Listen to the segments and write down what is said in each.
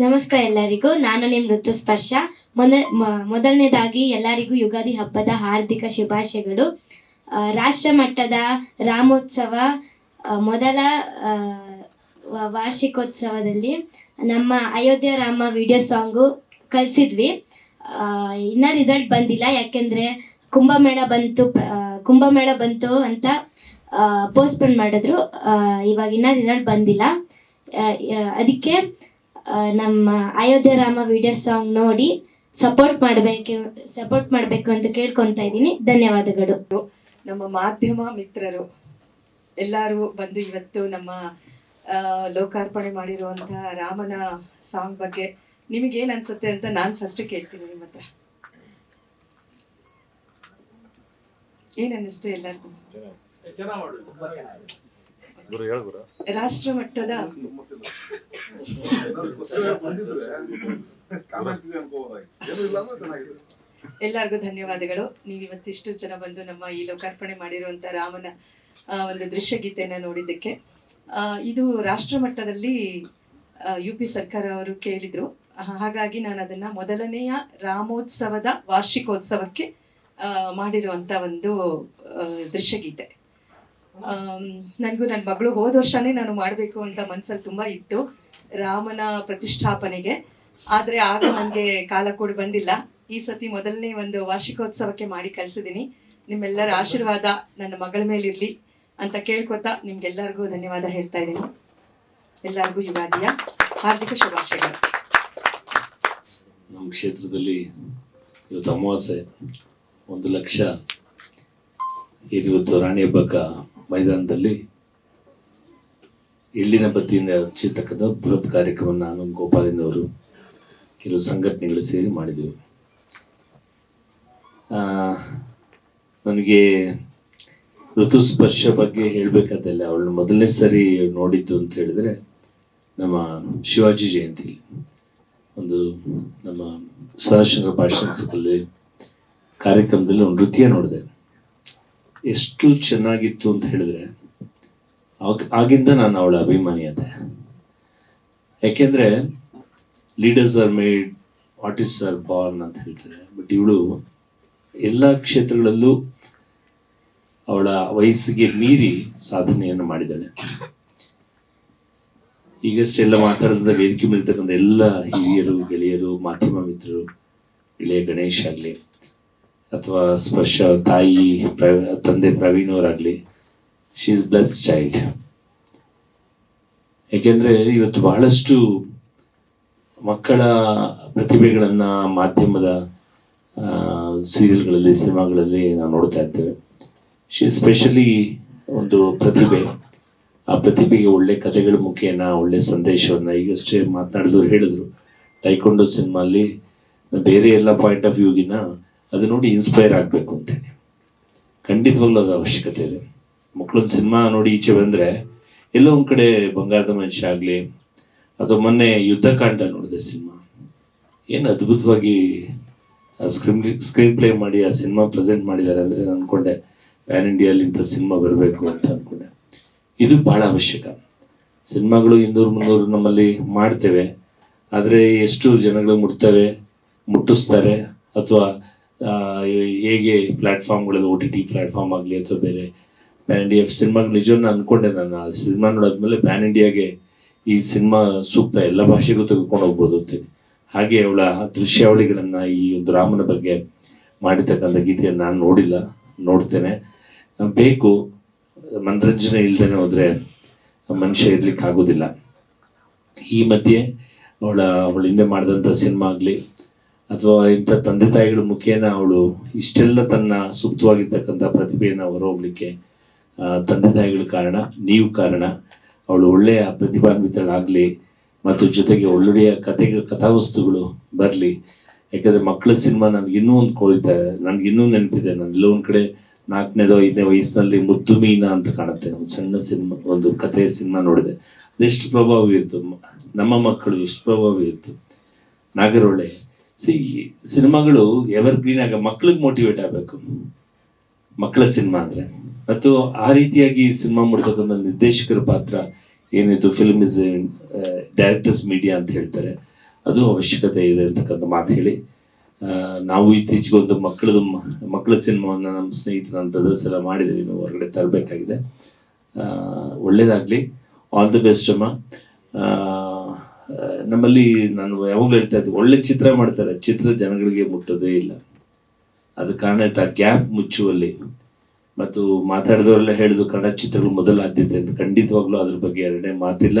ನಮಸ್ಕಾರ ಎಲ್ಲರಿಗೂ. ನಾನು ನಿಮ್ಮ ಋತುಸ್ಪರ್ಶ ಮೊದ ಮೊದಲನೇದಾಗಿ ಎಲ್ಲರಿಗೂ ಯುಗಾದಿ ಹಬ್ಬದ ಹಾರ್ದಿಕ ಶುಭಾಶಯಗಳು. ರಾಷ್ಟ್ರ ಮಟ್ಟದ ರಾಮೋತ್ಸವ ಮೊದಲ ವಾರ್ಷಿಕೋತ್ಸವದಲ್ಲಿ ನಮ್ಮ ಅಯೋಧ್ಯ ರಾಮ ವಿಡಿಯೋ ಸಾಂಗು ಕಲಿಸಿದ್ವಿ. ಇನ್ನೂ ರಿಸಲ್ಟ್ ಬಂದಿಲ್ಲ. ಯಾಕೆಂದರೆ ಕುಂಭಮೇಳ ಬಂತು ಕುಂಭಮೇಳ ಬಂತು ಅಂತ ಪೋಸ್ಟ್ಪೋನ್ ಮಾಡಿದ್ರು. ಇವಾಗಿನ್ನ ರಿಸಲ್ಟ್ ಬಂದಿಲ್ಲ. ಅದಕ್ಕೆ ನಮ್ಮ ಅಯೋಧ್ಯ ರಾಮ ವಿಡಿಯೋ ಸಾಂಗ್ ನೋಡಿ ಸಪೋರ್ಟ್ ಮಾಡಬೇಕು ಸಪೋರ್ಟ್ ಮಾಡಬೇಕು ಅಂತ ಕೇಳ್ಕೊತಾ ಇದ್ದೀನಿ. ಧನ್ಯವಾದಗಳು. ನಮ್ಮ ಮಾಧ್ಯಮ ಮಿತ್ರರು ಎಲ್ಲರೂ ಬಂದು ಇವತ್ತು ನಮ್ಮ ಆ, ಲೋಕಾರ್ಪಣೆ ಮಾಡಿರುವಂತಹ ರಾಮನ ಸಾಂಗ್ ಬಗ್ಗೆ ನಿಮಗೇನು ಅನ್ಸುತ್ತೆ ಅಂತ ನಾನು ಫಸ್ಟ್ ಕೇಳ್ತೀನಿ ನಿಮ್ಮ ಹತ್ರ. ಏನ್ ಅನ್ನಿಸ್ತು ಎಲ್ಲರಿಗೂ? ರಾಷ್ಟ್ರ ಮಟ್ಟದ ಎಲ್ಲರಿಗೂ ಧನ್ಯವಾದಗಳು. ನೀವು ಇವತ್ತಿಷ್ಟು ಜನ ಬಂದು ನಮ್ಮ ಈ ಲೋಕಾರ್ಪಣೆ ಮಾಡಿರುವಂತ ರಾಮನ ಒಂದು ದೃಶ್ಯ ಗೀತೆಯನ್ನ ನೋಡಿದ್ದಕ್ಕೆ. ಇದು ರಾಷ್ಟ್ರ ಮಟ್ಟದಲ್ಲಿ ಯು ಪಿ ಸರ್ಕಾರ ಅವರು ಕೇಳಿದ್ರು. ಹಾಗಾಗಿ ನಾನು ಅದನ್ನ ಮೊದಲನೆಯ ರಾಮೋತ್ಸವದ ವಾರ್ಷಿಕೋತ್ಸವಕ್ಕೆ ಮಾಡಿರುವಂತ ಒಂದು ದೃಶ್ಯ ದೃಶ್ಯಗೀತೆ ನನಗೂ ನನ್ನ ಮಗಳು ಹೋದ ವರ್ಷನೇ ನಾನು ಮಾಡಬೇಕು ಅಂತ ಮನಸ್ಸಲ್ಲಿ ತುಂಬಾ ಇತ್ತು, ರಾಮನ ಪ್ರತಿಷ್ಠಾಪನೆಗೆ. ಆದ್ರೆ ಆಗ ನನಗೆ ಕಾಲ ಕೂಡ ಬಂದಿಲ್ಲ. ಈ ಸತಿ ಮೊದಲನೇ ಒಂದು ವಾರ್ಷಿಕೋತ್ಸವಕ್ಕೆ ಮಾಡಿ ಕಳಿಸಿದ್ದೀನಿ ನಿಮ್ಮೆಲ್ಲರ ಆಶೀರ್ವಾದ ನನ್ನ ಮಗಳ ಮೇಲಿರಲಿ ಅಂತ ಕೇಳ್ಕೊತಾ ನಿಮ್ಗೆಲ್ಲರಿಗೂ ಧನ್ಯವಾದ ಹೇಳ್ತಾ ಇದ್ದೀನಿ. ಎಲ್ಲರಿಗೂ ಯುಗಾದಿಯ ಹಾರ್ದಿಕ ಶುಭಾಶಯಗಳು. ನಮ್ಮ ಕ್ಷೇತ್ರದಲ್ಲಿ ಇವತ್ತು ಅಮಾವಾಸ್ಯೆ, ಒಂದು ಲಕ್ಷ. ಇದು ಇವತ್ತು ರಾಣಿ ಹಬ್ಬಕ್ಕ ಮೈದಾನದಲ್ಲಿ ಎಳ್ಳಿನ ಬತ್ತಿಯಿಂದ ಹಚ್ಚಿರ್ತಕ್ಕಂಥ ಬೃಹತ್ ಕಾರ್ಯಕ್ರಮ ನಾನು ಗೋಪಾಲಿನವರು ಕೆಲವು ಸಂಘಟನೆಗಳು ಸೇರಿ ಮಾಡಿದೆವು. ನನಗೆ ಋತುಸ್ಪರ್ಶ ಬಗ್ಗೆ ಹೇಳಬೇಕಾದಲ್ಲ ಅವಳನ್ನ ಮೊದಲನೇ ಸರಿ ನೋಡಿದ್ದು ಅಂತ ಹೇಳಿದ್ರೆ ನಮ್ಮ ಶಿವಾಜಿ ಜಯಂತಿ. ಒಂದು ನಮ್ಮ ಸದಾಶಂಕರ ಭಾಷಣದಲ್ಲಿ ಕಾರ್ಯಕ್ರಮದಲ್ಲಿ ಒಂದು ನೃತ್ಯ ನೋಡಿದೆ. ಎಷ್ಟು ಚೆನ್ನಾಗಿತ್ತು ಅಂತ ಹೇಳಿದ್ರೆ, ಆಗ ಆಗಿಂದ ನಾನು ಅವಳ ಅಭಿಮಾನಿ ಅದೆ ಯಾಕೆಂದ್ರೆ leaders are made artist are born ಅಂತ ಹೇಳ್ತಾರೆ. ಬಟ್ ಇವಳು ಎಲ್ಲ ಕ್ಷೇತ್ರಗಳಲ್ಲೂ ಅವಳ ವಯಸ್ಸಿಗೆ ಮೀರಿ ಸಾಧನೆಯನ್ನು ಮಾಡಿದ್ದಾಳೆ. ಈಗಷ್ಟೆಲ್ಲ ಮಾತಾಡಿದ ವೇದಿಕೆ ಮೇಲಿರ್ತಕ್ಕಂಥ ಎಲ್ಲ ಹಿರಿಯರು, ಗೆಳೆಯರು, ಮಾಧ್ಯಮ ಮಿತ್ರರು, ಗೆಳೆಯ ಗಣೇಶ್ ಆಗಲಿ ಅಥವಾ ಸ್ಪರ್ಶ ತಾಯಿ ತಂದೆ ಪ್ರವೀಣ್ ಅವರಾಗ್ಲಿ ಶಿ ಇಸ್ ಬ್ಲೆಸ್ ಚೈಲ್ಡ್ ಯಾಕೆಂದ್ರೆ ಇವತ್ತು ಬಹಳಷ್ಟು ಮಕ್ಕಳ ಪ್ರತಿಭೆಗಳನ್ನ ಮಾಧ್ಯಮದ ಸೀರಿಯಲ್ಗಳಲ್ಲಿ, ಸಿನಿಮಾಗಳಲ್ಲಿ ನಾವು ನೋಡ್ತಾ ಇರ್ತೇವೆ. ಶಿ ಸ್ಪೆಷಲಿ ಒಂದು ಪ್ರತಿಭೆ. ಆ ಪ್ರತಿಭೆಗೆ ಒಳ್ಳೆ ಕಥೆಗಳ ಮುಖೇನ, ಒಳ್ಳೆ ಸಂದೇಶವನ್ನ ಈಗಷ್ಟೇ ಮಾತನಾಡಿದ್ರು ಹೇಳಿದ್ರು. ಟೈಕೊಂಡು ಸಿನಿಮಾಲಿ ಬೇರೆ ಎಲ್ಲ ಪಾಯಿಂಟ್ ಆಫ್ ವ್ಯೂಗಿನ ಅದು ನೋಡಿ ಇನ್ಸ್ಪೈರ್ ಆಗಬೇಕು ಅಂತೇಳಿ ಖಂಡಿತವಾಗ್ಲೂ ಅದು ಅವಶ್ಯಕತೆ ಇದೆ. ಮಕ್ಕಳೊಂದು ಸಿನಿಮಾ ನೋಡಿ ಈಚೆ ಬಂದ್ರೆ ಎಲ್ಲೋ ಒಂದ್ ಕಡೆ ಬಂಗಾರದ ಮನುಷ್ಯ ಆಗಲಿ, ಅಥವಾ ಮೊನ್ನೆ ಯುದ್ಧಕಾಂಡ ನೋಡಿದೆ ಸಿನಿಮಾ. ಏನು ಅದ್ಭುತವಾಗಿ ಸ್ಕ್ರೀನ್ ಸ್ಕ್ರೀನ್ ಪ್ಲೇ ಮಾಡಿ ಆ ಸಿನಿಮಾ ಪ್ರೆಸೆಂಟ್ ಮಾಡಿದ್ದಾರೆ ಅಂದ್ರೆ ನಾನು ಅನ್ಕೊಂಡೆ ಪ್ಯಾನ್ ಇಂಡಿಯಲ್ಲಿ ಇಂಥ ಸಿನಿಮಾ ಬರಬೇಕು ಅಂತ ಅಂದ್ಕೊಂಡೆ ಇದು ಬಹಳ ಅವಶ್ಯಕ. ಸಿನಿಮಾಗಳು ಇನ್ನೂರು, ಮುನ್ನೂರು ನಮ್ಮಲ್ಲಿ ಮಾಡ್ತೇವೆ. ಆದರೆ ಎಷ್ಟು ಜನಗಳು ಮುಟ್ತವೆ, ಮುಟ್ಟಿಸ್ತಾರೆ, ಅಥವಾ ಹೇಗೆ ಪ್ಲ್ಯಾಟ್ಫಾರ್ಮ್ಗಳಲ್ಲಿ ಓ ಟಿ ಟಿ ಪ್ಲ್ಯಾಟ್ಫಾರ್ಮ್ ಆಗಲಿ ಅಥವಾ ಬೇರೆ ಪ್ಯಾನ್ ಇಂಡಿಯಾ ಸಿನಿಮಾಗೆ ನಿಜವನ್ನು ಅನ್ಕೊಂಡೆ ನಾನು. ಆ ಸಿನಿಮಾ ನೋಡಾದ್ಮೇಲೆ ಪ್ಯಾನ್ ಇಂಡಿಯಾಗೆ ಈ ಸಿನಿಮಾ ಸೂಕ್ತ ಎಲ್ಲ ಭಾಷೆಗೂ ತೆಗೆದುಕೊಂಡು ಹೋಗ್ಬೋದು ಅಂತೇಳಿ ಹಾಗೆ ಅವಳ ದೃಶ್ಯಾವಳಿಗಳನ್ನು ಈ ಒಂದು ರಾಮನ ಬಗ್ಗೆ ಮಾಡಿರ್ತಕ್ಕಂಥ ಗೀತೆಯನ್ನು ನಾನು ನೋಡಿಲ್ಲ, ನೋಡ್ತೇನೆ. ಬೇಕು, ಮನರಂಜನೆ ಇಲ್ದೇನೆ ಹೋದರೆ ಮನುಷ್ಯ ಇರ್ಲಿಕ್ಕೆ ಆಗೋದಿಲ್ಲ ಈ ಮಧ್ಯೆ ಅವಳ ಅವಳ ಹಿಂದೆ ಮಾಡಿದಂಥ ಸಿನಿಮಾ ಆಗಲಿ ಅಥವಾ ಇಂಥ ತಂದೆ ತಾಯಿಗಳ ಮುಖೇನ ಅವಳು ಇಷ್ಟೆಲ್ಲ ತನ್ನ ಸುಪ್ತವಾಗಿರ್ತಕ್ಕಂಥ ಪ್ರತಿಭೆಯನ್ನು ಹೊರಹೋಗ್ಲಿಕ್ಕೆ ತಂದೆ ತಾಯಿಗಳ ಕಾರಣ, ನೀವು ಕಾರಣ. ಅವಳು ಒಳ್ಳೆಯ ಪ್ರತಿಭಾನ್ವಿತಳಾಗಲಿ ಮತ್ತು ಜೊತೆಗೆ ಒಳ್ಳೊಳ್ಳೆಯ ಕಥೆಗಳು ಕಥಾವಸ್ತುಗಳು ಬರಲಿ. ಯಾಕಂದರೆ ಮಕ್ಕಳ ಸಿನಿಮಾ ನನಗೆ ಇನ್ನೂ ಒಂದು ನನಗೆ ಇನ್ನೂ ನೆನಪಿದೆ. ನಾನು ಎಲ್ಲೋ ಒಂದು ಕಡೆ ನಾಲ್ಕನೇದೋ ಐದನೇ ವಯಸ್ಸಿನಲ್ಲಿ ಮುದ್ದು ಮೀನ ಅಂತ ಕಾಣುತ್ತೆ. ಒಂದು ಸಣ್ಣ ಸಿನಿಮಾ, ಒಂದು ಕಥೆಯ ಸಿನಿಮಾ ನೋಡಿದೆ. ಅದೆಷ್ಟು ಪ್ರಭಾವ ಇತ್ತು ನಮ್ಮ ಮಕ್ಕಳು ಎಷ್ಟು ಪ್ರಭಾವ ಇತ್ತು ನಾಗರೊಳ್ಳೆ ಸಿ ಸಿನಿಮಾಗಳು ಎವರ್ ಗ್ರೀನ್ ಆಗ ಮಕ್ಳಿಗೆ ಮೋಟಿವೇಟ್ ಆಗಬೇಕು. ಮಕ್ಕಳ ಸಿನಿಮಾ ಅಂದ್ರೆ. ಮತ್ತು ಆ ರೀತಿಯಾಗಿ ಸಿನಿಮಾ ಮಾಡ್ತಕ್ಕಂಥ ನಿರ್ದೇಶಕರ ಪಾತ್ರ ಏನಿತ್ತು ಫಿಲ್ಮ್ ಇಸ್ ಡೈರೆಕ್ಟರ್ಸ್ ಮೀಡಿಯಾ ಅಂತ ಹೇಳ್ತಾರೆ. ಅದು ಅವಶ್ಯಕತೆ ಇದೆ ಅಂತಕ್ಕಂಥ ಮಾತು ಹೇಳಿ. ನಾವು ಇತ್ತೀಚೆಗೆ ಒಂದು ಮಕ್ಕಳದು ಮಕ್ಕಳ ಸಿನಿಮಾವನ್ನು ನಮ್ಮ ಸ್ನೇಹಿತರ ಅಂತ ಬ್ರದರ್ಸ್ ಎಲ್ಲ ಮಾಡಿದ್ದೀವಿ ನಾವು ಹೊರಗಡೆ ತರಬೇಕಾಗಿದೆ. ಒಳ್ಳೇದಾಗಲಿ. ಆಲ್ ದಿ ಬೆಸ್ಟ್ ಅಮ್ಮ. ನಮ್ಮಲ್ಲಿ ನಾನು ಯಾವಾಗಲೂ ಹೇಳ್ತಾ ಇದ್ದೆ, ಒಳ್ಳೆ ಚಿತ್ರ ಮಾಡ್ತಾರೆ, ಚಿತ್ರ ಜನಗಳಿಗೆ ಮುಟ್ಟೋದೇ ಇಲ್ಲ. ಅದು ಕಾರಣ ಆಯ್ತಾ, ಗ್ಯಾಪ್ ಮುಚ್ಚುವಲ್ಲಿ. ಮತ್ತು ಮಾತಾಡಿದವರೆಲ್ಲ ಹೇಳಿದ್ರು, ಕನ್ನಡ ಚಿತ್ರಗಳು ಮೊದಲ ಆದ್ಯತೆ ಅಂತ. ಖಂಡಿತವಾಗ್ಲೂ ಅದ್ರ ಬಗ್ಗೆ ಎರಡನೇ ಮಾತಿಲ್ಲ.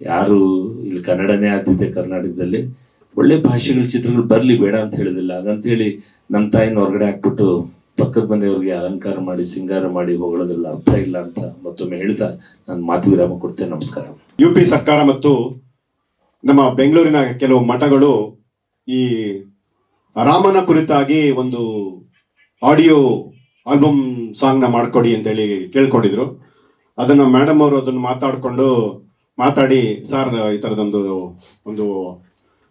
ಯಾರು ಇಲ್ಲಿ ಕನ್ನಡನೇ ಆದ್ಯತೆ ಕರ್ನಾಟಕದಲ್ಲಿ. ಒಳ್ಳೆ ಭಾಷೆಗಳ ಚಿತ್ರಗಳು ಬರಲಿ, ಬೇಡ ಅಂತ ಹೇಳಿದಿಲ್ಲ. ಹಾಗಂತೇಳಿ ನಮ್ಮ ತಾಯಿನ ಹೊರಗಡೆ ಹಾಕ್ಬಿಟ್ಟು ಪಕ್ಕದ ಮನೆಯವ್ರಿಗೆ ಅಲಂಕಾರ ಮಾಡಿ, ಸಿಂಗಾರ ಮಾಡಿ ಹೊಗಳೋದ್ರಲ್ಲಿ ಅರ್ಥ ಇಲ್ಲ ಅಂತ ಮತ್ತೊಮ್ಮೆ ಹೇಳ್ತಾ ನಾನು ಮಾತು ವಿರಾಮ ಕೊಡ್ತೇನೆ. ನಮಸ್ಕಾರ. ಯು ಪಿ ಸರ್ಕಾರ ಮತ್ತು ನಮ್ಮ ಬೆಂಗಳೂರಿನ ಕೆಲವು ಮಠಗಳು ಈ ರಾಮನ ಕುರಿತಾಗಿ ಒಂದು ಆಡಿಯೋ ಆಲ್ಬಮ್ ಸಾಂಗ್ನ ಮಾಡ್ಕೊಡಿ ಅಂತೇಳಿ ಕೇಳ್ಕೊಂಡಿದ್ರು. ಅದನ್ನ ಮೇಡಮ್ ಅವರು ಅದನ್ನು ಮಾತಾಡಿಕೊಂಡು ಮಾತಾಡಿ ಸರ್ ಈ ಥರದೊಂದು ಒಂದು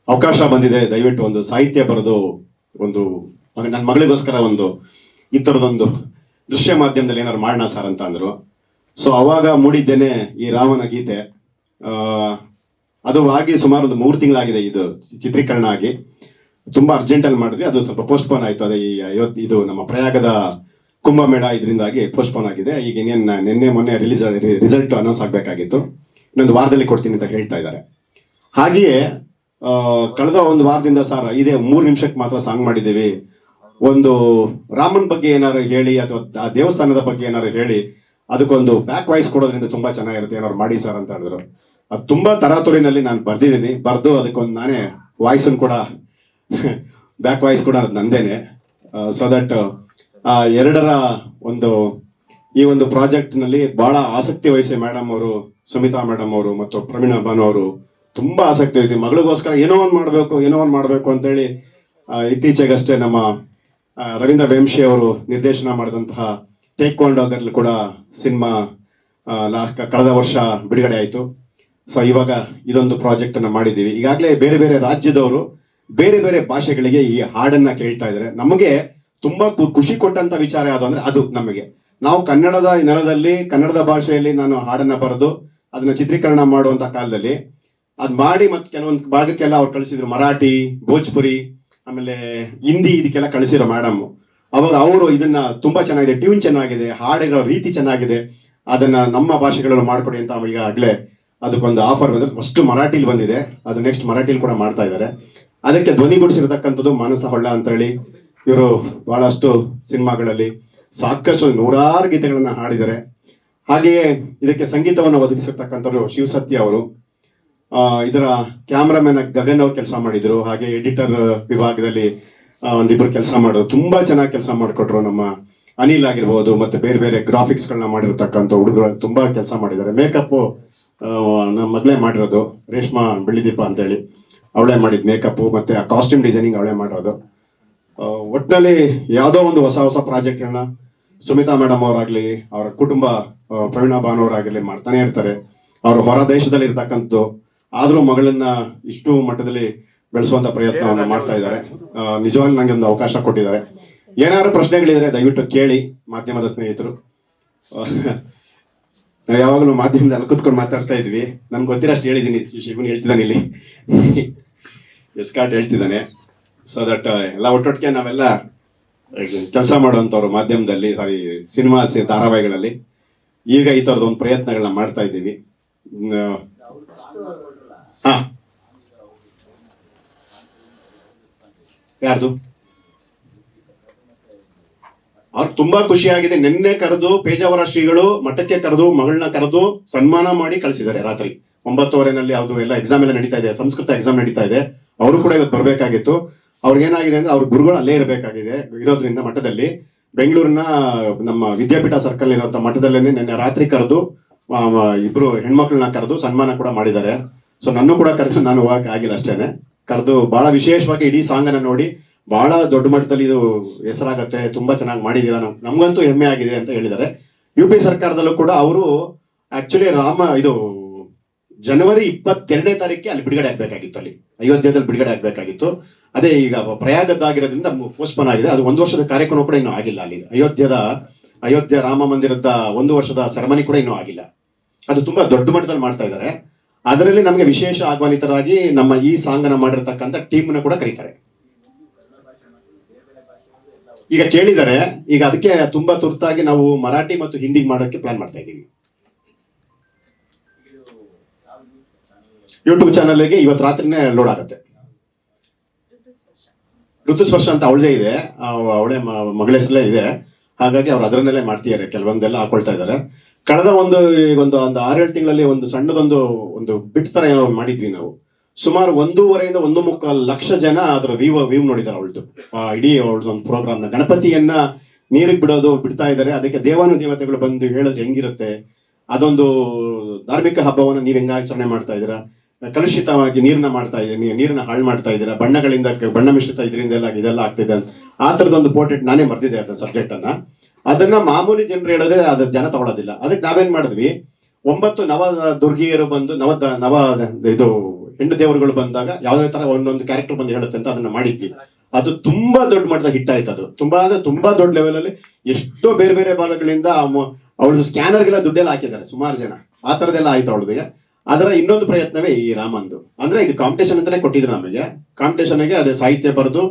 ಅವಕಾಶ ಬಂದಿದೆ. ದಯವಿಟ್ಟು ಒಂದು ಸಾಹಿತ್ಯ ಬರೆದು ಒಂದು ನನ್ನ ಮಗಳಿಗೋಸ್ಕರ ಒಂದು ಈ ಥರದೊಂದು ದೃಶ್ಯ ಮಾಧ್ಯಮದಲ್ಲಿ ಏನಾದ್ರು ಮಾಡೋಣ ಸರ್ ಅಂತ ಅಂದರು. ಸೊ ಅವಾಗ ಮೂಡಿದ್ದೇನೆ ಈ ರಾಮನ ಗೀತೆ. ಅದು ಆಗಿ ಸುಮಾರು ಒಂದು ಮೂರು ತಿಂಗಳಾಗಿದೆ ಇದು ಚಿತ್ರೀಕರಣ ಆಗಿ ತುಂಬಾ ಅರ್ಜೆಂಟ್ ಅಲ್ಲಿ ಮಾಡಿದ್ವಿ. ಅದು ಸ್ವಲ್ಪ ಪೋಸ್ಟ್ಪೋನ್ ಆಯ್ತು. ಅದೇ ಈ ಐವತ್ತು ಇದು ನಮ್ಮ ಪ್ರಯಾಗದ ಕುಂಭಮೇಳ ಇದರಿಂದಾಗಿ ಪೋಸ್ಟ್ಪೋನ್ ಆಗಿದೆ. ಈಗ ಇನ್ನೇನ್ ನಿನ್ನೆ ಮೊನ್ನೆ ರಿಲೀಸ್ ರಿಸಲ್ಟ್ ಅನೌನ್ಸ್ ಆಗಬೇಕಾಗಿತ್ತು. ಇನ್ನೊಂದು ವಾರದಲ್ಲಿ ಕೊಡ್ತೀನಿ ಅಂತ ಹೇಳ್ತಾ ಇದ್ದಾರೆ. ಹಾಗೆಯೇ ಕಳೆದ ಒಂದು ವಾರದಿಂದ ಸರ್, ಇದೇ ಮೂರು ನಿಮಿಷಕ್ಕೆ ಮಾತ್ರ ಸಾಂಗ್ ಮಾಡಿದ್ದೀವಿ. ಒಂದು ರಾಮನ್ ಬಗ್ಗೆ ಏನಾದ್ರು ಹೇಳಿ ಅಥವಾ ಆ ದೇವಸ್ಥಾನದ ಬಗ್ಗೆ ಏನಾದ್ರು ಹೇಳಿ, ಅದಕ್ಕೊಂದು ಬ್ಯಾಕ್ ವಾಯ್ಸ್ ಕೊಡೋದ್ರಿಂದ ತುಂಬಾ ಚೆನ್ನಾಗಿರುತ್ತೆ. ಏನಾದ್ರು ಮಾಡಿ ಸರ್ ಅಂತ ಹೇಳಿದ್ರು. ಅದು ತುಂಬಾ ತರಾತುರಿನಲ್ಲಿ ನಾನು ಬರ್ದಿದ್ದೀನಿ. ಬರೆದು ಅದಕ್ಕೊಂದು ನಾನೇ ವಾಯ್ಸನ್ನು ಕೂಡ ಬ್ಯಾಕ್ ವಾಯ್ಸ್ ಕೂಡ ಅದು ನಂದೇನೆ. ಸೊ ದಟ್ ಆ, ಎರಡರ ಒಂದು, ಈ ಒಂದು ಪ್ರಾಜೆಕ್ಟ್ನಲ್ಲಿ ಬಹಳ ಆಸಕ್ತಿ ವಹಿಸಿ ಮೇಡಮ್ ಅವರು, ಸುಮಿತಾ ಮೇಡಮ್ ಅವರು ಮತ್ತು ಪ್ರವೀಣ ಬಾನು ಅವರು ತುಂಬಾ ಆಸಕ್ತಿ ವಹಿಸಿ ಮಗಳಿಗೋಸ್ಕರ ಏನೋ ಒಂದು ಮಾಡಬೇಕು, ಏನೋ ಒಂದು ಮಾಡಬೇಕು ಅಂತೇಳಿ ಇತ್ತೀಚೆಗಷ್ಟೇ ನಮ್ಮ ರವೀಂದ್ರ ವೇಂಶಿ ಅವರು ನಿರ್ದೇಶನ ಮಾಡಿದಂತಹ ಟೇಕ್ ಕೊಂಡೋಗಲ್ಲಿ ಕೂಡ ಸಿನಿಮಾ ಕಳೆದ ವರ್ಷ ಬಿಡುಗಡೆ ಆಯಿತು. ಸೊ ಇವಾಗ ಇದೊಂದು ಪ್ರಾಜೆಕ್ಟ್ ಅನ್ನ ಮಾಡಿದ್ದೀವಿ. ಈಗಾಗಲೇ ಬೇರೆ ಬೇರೆ ರಾಜ್ಯದವರು ಬೇರೆ ಬೇರೆ ಭಾಷೆಗಳಿಗೆ ಈ ಹಾಡನ್ನ ಕೇಳ್ತಾ ಇದ್ದಾರೆ. ನಮಗೆ ತುಂಬಾ ಖುಷಿ ಕೊಟ್ಟಂತ ವಿಚಾರ ಯಾವುದು ಅಂದ್ರೆ ಅದು ನಮಗೆ. ನಾವು ಕನ್ನಡದ ನೆಲದಲ್ಲಿ, ಕನ್ನಡದ ಭಾಷೆಯಲ್ಲಿ ನಾನು ಹಾಡನ್ನ ಬರೆದು ಅದನ್ನ ಚಿತ್ರೀಕರಣ ಮಾಡುವಂತ ಕಾಲದಲ್ಲಿ ಅದ್ ಮಾಡಿ ಮತ್ತೆ ಕೆಲವೊಂದು ಭಾಗಕ್ಕೆಲ್ಲ ಅವ್ರು ಕಳಿಸಿದ್ರು. ಮರಾಠಿ, ಭೋಜ್ಪುರಿ, ಆಮೇಲೆ ಹಿಂದಿ ಇದಕ್ಕೆಲ್ಲ ಕಳಿಸಿರೋ ಮೇಡಮ್ ಅವಾಗ ಅವರು ಇದನ್ನ ತುಂಬಾ ಚೆನ್ನಾಗಿದೆ ಟ್ಯೂನ್ ಚೆನ್ನಾಗಿದೆ, ಹಾಡಿರೋ ರೀತಿ ಚೆನ್ನಾಗಿದೆ. ಅದನ್ನ ನಮ್ಮ ಭಾಷೆಗಳಲ್ಲಿ ಮಾಡ್ಕೊಡಿ ಅಂತ ಈಗ ಆಗ್ಲೇ ಅದಕ್ಕೊಂದು ಆಫರ್ ಬಂದ್ರೆ ಫಸ್ಟ್ ಮರಾಠಿಲಿ ಬಂದಿದೆ. ಅದು ನೆಕ್ಸ್ಟ್ ಮರಾಠಿಲಿ ಕೂಡ ಮಾಡ್ತಾ ಇದ್ದಾರೆ. ಅದಕ್ಕೆ ಧ್ವನಿ ಧ್ವನಿಗೂಡಿಸಿರ್ತಕ್ಕಂಥದ್ದು ಮಾನಸ ಹೊಳ್ಳ ಅಂತ ಹೇಳಿ ಇವರು ಬಹಳಷ್ಟು ಸಿನಿಮಾಗಳಲ್ಲಿ ಸಾಕಷ್ಟು ನೂರಾರು ಗೀತೆಗಳನ್ನ ಹಾಡಿದ್ದಾರೆ. ಹಾಗೆಯೇ ಇದಕ್ಕೆ ಸಂಗೀತವನ್ನು ಒದಗಿಸಿರ್ತಕ್ಕಂಥವ್ರು ಶಿವಸತ್ಯ ಅವರು. ಇದರ ಕ್ಯಾಮ್ರಾಮನ್ ಗಗನ್ ಅವರು ಕೆಲಸ ಮಾಡಿದ್ರು. ಹಾಗೆ ಎಡಿಟರ್ ವಿಭಾಗದಲ್ಲಿ ಒಂದಿಬ್ಬರು ಕೆಲಸ ಮಾಡೋರು ತುಂಬಾ ಚೆನ್ನಾಗಿ ಕೆಲಸ ಮಾಡಿಕೊಟ್ರು ನಮ್ಮ ಅನಿಲ್ ಆಗಿರ್ಬೋದು, ಮತ್ತೆ ಬೇರೆ ಬೇರೆ ಗ್ರಾಫಿಕ್ಸ್ ಗಳನ್ನ ಮಾಡಿರ್ತಕ್ಕಂಥ ಹುಡುಗರು ತುಂಬಾ ಕೆಲಸ ಮಾಡಿದ್ದಾರೆ. ಮೇಕಪ್ ನಮ್ಮ ಮಗಳೇ ಮಾಡಿರೋದು ರೇಷ್ಮಾ ಬೆಳ್ಳಿದೀಪ ಅಂತೇಳಿ. ಅವಳೇ ಮಾಡಿದ ಮೇಕಪ್ಪು ಮತ್ತು ಆ ಕಾಸ್ಟ್ಯೂಮ್ ಡಿಸೈನಿಂಗ್ ಅವಳೇ ಮಾಡಿರೋದು. ಒಟ್ಟಿನಲ್ಲಿ ಯಾವುದೋ ಒಂದು ಹೊಸ ಹೊಸ ಪ್ರಾಜೆಕ್ಟ್ಗಳನ್ನ ಸುಮಿತಾ ಮೇಡಮ್ ಅವರಾಗಲಿ, ಅವರ ಕುಟುಂಬ ಪ್ರವೀಣ ಬಾನ್ ಭಾನು ಅವರಾಗಲಿ ಮಾಡ್ತಾನೆ ಇರ್ತಾರೆ. ಅವರು ಹೊರ ದೇಶದಲ್ಲಿ ಇರ್ತಕ್ಕಂಥದ್ದು, ಆದರೂ ಮಗಳನ್ನ ಇಷ್ಟು ಮಟ್ಟದಲ್ಲಿ ಬೆಳೆಸುವಂಥ ಪ್ರಯತ್ನವನ್ನು ಮಾಡ್ತಾ ಇದ್ದಾರೆ. ನಿಜವಾಗಿ ನನಗೆ ನಂಗೆ ಒಂದು ಅವಕಾಶ ಕೊಟ್ಟಿದ್ದಾರೆ. ಏನಾದ್ರು ಪ್ರಶ್ನೆಗಳಿದ್ರೆ ದಯವಿಟ್ಟು ಕೇಳಿ ಮಾಧ್ಯಮದ ಸ್ನೇಹಿತರು. ನಾವು ಯಾವಾಗಲೂ ಮಾಧ್ಯಮದಲ್ಲಿ ಅಲ್ಲಿ ಕುತ್ಕೊಂಡು ಮಾತಾಡ್ತಾ ಇದ್ವಿ. ನನ್ಗೆ ಗೊತ್ತಿರೋಷ್ಟು ಹೇಳಿದ್ದೀನಿ ಶಿವನ್ ಹೇಳ್ತಿದ್ದಾನೆ ಇಲ್ಲಿ. ಎಸ್ಕಾಟ್ ಹೇಳ್ತಿದ್ದಾನೆ. ಸೊ ದಟ್ ಎಲ್ಲ ಒಟ್ಟೊಟ್ಟಿಗೆ ನಾವೆಲ್ಲ ಕೆಲಸ ಮಾಡುವಂಥವ್ರು ಮಾಧ್ಯಮದಲ್ಲಿ, ಸಾರಿ, ಸಿನಿಮಾ ಧಾರಾವಾಹಿಗಳಲ್ಲಿ. ಈಗ ಈ ಥರದ ಒಂದು ಪ್ರಯತ್ನಗಳನ್ನ ಮಾಡ್ತಾ ಇದ್ದೀವಿ. ಹಾ. ಯಾರ್ದು? ಅವ್ರು ತುಂಬಾ ಖುಷಿಯಾಗಿದೆ ನಿನ್ನೆ ಕರೆದು ಪೇಜಾವರ ಶ್ರೀಗಳು ಮಠಕ್ಕೆ ಕರೆದು, ಮಗಳನ್ನ ಕರೆದು ಸನ್ಮಾನ ಮಾಡಿ ಕಳಿಸಿದ್ದಾರೆ ರಾತ್ರಿ. ಒಂಬತ್ತುವರೆನಲ್ಲಿ ಅದು ಎಲ್ಲ ಎಕ್ಸಾಮ್ ಎಲ್ಲ ನಡೀತಾ ಇದೆ, ಸಂಸ್ಕೃತ ಎಕ್ಸಾಮ್ ನಡೀತಾ ಇದೆ. ಅವರು ಕೂಡ ಇವತ್ತು ಬರಬೇಕಾಗಿತ್ತು. ಅವ್ರಿಗೆ ಏನಾಗಿದೆ ಅಂದ್ರೆ ಅವ್ರ ಗುರುಗಳು ಅಲ್ಲೇ ಇರಬೇಕಾಗಿದೆ, ಇರೋದ್ರಿಂದ ಮಠದಲ್ಲಿ. ಬೆಂಗಳೂರಿನ ನಮ್ಮ ವಿದ್ಯಾಪೀಠ ಸರ್ಕಲ್ ಇರುವಂತ ಮಠದಲ್ಲೇನೆ ನಿನ್ನೆ ರಾತ್ರಿ ಕರೆದು ಇಬ್ರು ಹೆಣ್ಮಕ್ಳನ್ನ ಕರೆದು ಸನ್ಮಾನ ಕೂಡ ಮಾಡಿದ್ದಾರೆ. ಸೊ ನನ್ನೂ ಕೂಡ ಕರೆದು, ನಾನು ಹೋಗಕ್ಕೆ ಆಗಿಲ್ಲ ಅಷ್ಟೇನೆ. ಕರೆದು ಬಹಳ ವಿಶೇಷವಾಗಿ ಇಡೀ ಸಾಂಗನ್ನ ನೋಡಿ ಬಹಳ ದೊಡ್ಡ ಮಟ್ಟದಲ್ಲಿ ಇದು ಹೆಸರಾಗತ್ತೆ, ತುಂಬಾ ಚೆನ್ನಾಗಿ ಮಾಡಿದೀರಾ ನಾವು ನಮ್ಗಂತೂ ಹೆಮ್ಮೆ ಆಗಿದೆ ಅಂತ ಹೇಳಿದ್ದಾರೆ. ಯು ಪಿ ಸರ್ಕಾರದಲ್ಲೂ ಕೂಡ ಅವರು ಆಕ್ಚುಲಿ ರಾಮ, ಇದು ಜನವರಿ ಇಪ್ಪತ್ತೆರಡನೇ ತಾರೀಕಿಗೆ ಅಲ್ಲಿ ಬಿಡುಗಡೆ ಆಗ್ಬೇಕಾಗಿತ್ತು ಅಲ್ಲಿ. ಅಯೋಧ್ಯೆಯಲ್ಲಿ ಬಿಡುಗಡೆ ಆಗ್ಬೇಕಾಗಿತ್ತು. ಅದೇ ಈಗ ಪ್ರಯಾಗದ್ದಾಗಿರೋದ್ರಿಂದ ಪೋಸ್ಟ್ಪೋನ್ ಆಗಿದೆ. ಅದು ಒಂದು ವರ್ಷದ ಕಾರ್ಯಕ್ರಮ ಕೂಡ ಇನ್ನೂ ಆಗಿಲ್ಲ ಅಲ್ಲಿ. ಅಯೋಧ್ಯದ, ಅಯೋಧ್ಯೆ ರಾಮ ಮಂದಿರದ ಒಂದು ವರ್ಷದ ಸೆರೆಮನಿ ಕೂಡ ಇನ್ನೂ ಆಗಿಲ್ಲ. ಅದು ತುಂಬಾ ದೊಡ್ಡ ಮಟ್ಟದಲ್ಲಿ ಮಾಡ್ತಾ ಇದ್ದಾರೆ. ಅದರಲ್ಲಿ ನಮಗೆ ವಿಶೇಷ ಆಹ್ವಾನಿತರಾಗಿ ನಮ್ಮ ಈ ಸಾಂಗನ ಮಾಡಿರ್ತಕ್ಕಂಥ ಟೀಮ್ನ ಕೂಡ ಕರೀತಾರೆ. ಈಗ ಕೇಳಿದರೆ, ಈಗ ಅದಕ್ಕೆ ತುಂಬಾ ತುರ್ತಾಗಿ ನಾವು ಮರಾಠಿ ಮತ್ತು ಹಿಂದಿಗೆ ಮಾಡೋಕ್ಕೆ ಪ್ಲಾನ್ ಮಾಡ್ತಾ ಇದ್ದೀವಿ. ಯೂಟ್ಯೂಬ್ ಚಾನಲ್ಗೆ ಇವತ್ತು ರಾತ್ರಿನೇ ಲೋಡ್ ಆಗುತ್ತೆ. ಋತುಸ್ಪರ್ಶ ಅಂತ ಅವಳದೇ ಇದೆ. ಅವಳೇ ಮಗಳ ಹೆಸರಲ್ಲೇ ಇದೆ. ಹಾಗಾಗಿ ಅವ್ರು ಅದರನ್ನೆಲ್ಲೇ ಮಾಡ್ತಿದ್ದಾರೆ. ಕೆಲವೊಂದೆಲ್ಲ ಹಾಕೊಳ್ತಾ ಇದ್ದಾರೆ. ಕಳೆದ ಒಂದು ಒಂದು ಒಂದು ಆರೇಳು ತಿಂಗಳಲ್ಲಿ ಒಂದು ಸಣ್ಣದೊಂದು, ಒಂದು ಬಿಟ್ ತರ ಏನೋ ಮಾಡಿದ್ವಿ ನಾವು. ಸುಮಾರು ಒಂದೂವರೆಯಿಂದ ಒಂದು ಮುಕ್ಕಾಲು ಲಕ್ಷ ಜನ ಅದರ ವಿವ್ ವ್ಯೂ ನೋಡಿದ್ದಾರೆ ಅವಳದು. ಇಡೀ ಅವಳದು ಒಂದು ಪ್ರೋಗ್ರಾಮ್ನ ಗಣಪತಿಯನ್ನ ನೀರಿಗೆ ಬಿಡೋದು ಬಿಡ್ತಾ ಇದ್ದಾರೆ. ಅದಕ್ಕೆ ದೇವಾನು ದೇವತೆಗಳು ಬಂದು ಹೇಳಿದ್ರೆ ಹೆಂಗಿರುತ್ತೆ? ಅದೊಂದು ಧಾರ್ಮಿಕ ಹಬ್ಬವನ್ನು ನೀವು ಹೆಂಗ ಆಚರಣೆ ಮಾಡ್ತಾ ಇದ್ದೀರಾ? ಕಲುಷಿತವಾಗಿ ನೀರನ್ನ ಮಾಡ್ತಾ ಇದ್ದೀನಿ ನೀರನ್ನ ಹಾಳು ಮಾಡ್ತಾ ಇದ್ದೀರಾ? ಬಣ್ಣಗಳಿಂದ ಬಣ್ಣ ಮಿಶ್ರಿತ ಇದರಿಂದ ಎಲ್ಲ, ಇದೆಲ್ಲ ಆಗ್ತಿದೆ ಅಂತ. ಆ ಥರದೊಂದು ಪೋರ್ಟ್ರೇಟ್ ನಾನೇ ಬರ್ದಿದ್ದೆ ಅದನ್ನ ಸಬ್ಜೆಕ್ಟ್ ಅನ್ನ. ಅದನ್ನ ಮಾಮೂಲಿ ಜನರು ಹೇಳಿದ್ರೆ ಅದ್ರ ಜನ ತಗೊಳ್ಳೋದಿಲ್ಲ ಅದಕ್ಕೆ ನಾವೇನ್ ಮಾಡಿದ್ವಿ? ಒಂಬತ್ತು ನವ ದುರ್ಗಿಯರು ಬಂದು ನವ ನವ ಇದು ಹೆಣ್ಣು ದೇವರುಗಳು ಬಂದಾಗ ಯಾವುದೇ ತರ ಒಂದೊಂದು ಕ್ಯಾರೆಕ್ಟರ್ ಬಂದು ಹೇಳುತ್ತೆ ಅಂತ ಅದನ್ನ ಮಾಡಿದ್ವಿ. ಅದು ತುಂಬಾ ದೊಡ್ಡ ಮಟ್ಟದ ಹಿಟ್ ಆಯ್ತು ಅದು ತುಂಬಾ ಅಂದ್ರೆ ತುಂಬಾ ದೊಡ್ಡ ಲೆವೆಲ್ ಅಲ್ಲಿ ಎಷ್ಟೋ ಬೇರೆ ಬೇರೆ ಭಾಗಗಳಿಂದ ಅವಳದು ಸ್ಕ್ಯಾನರ್ಗೆಲ್ಲ ದುಡ್ಡೆಲ್ಲ ಹಾಕಿದ್ದಾರೆ, ಸುಮಾರು ಜನ. ಆ ತರದೆಲ್ಲ ಆಯ್ತು ಅವಳದಿಗೆ ಅದರ ಇನ್ನೊಂದು ಪ್ರಯತ್ನವೇ ಈ ರಾಮಂದು. ಅಂದ್ರೆ ಇದು ಕಾಂಪಿಟೇಷನ್ ಅಂತಾನೆ ಕೊಟ್ಟಿದ್ರು ನಮಗೆ. ಕಾಂಪಿಟೇಷನ್ಗೆ ಅದೇ ಸಾಹಿತ್ಯ ಬರೆದು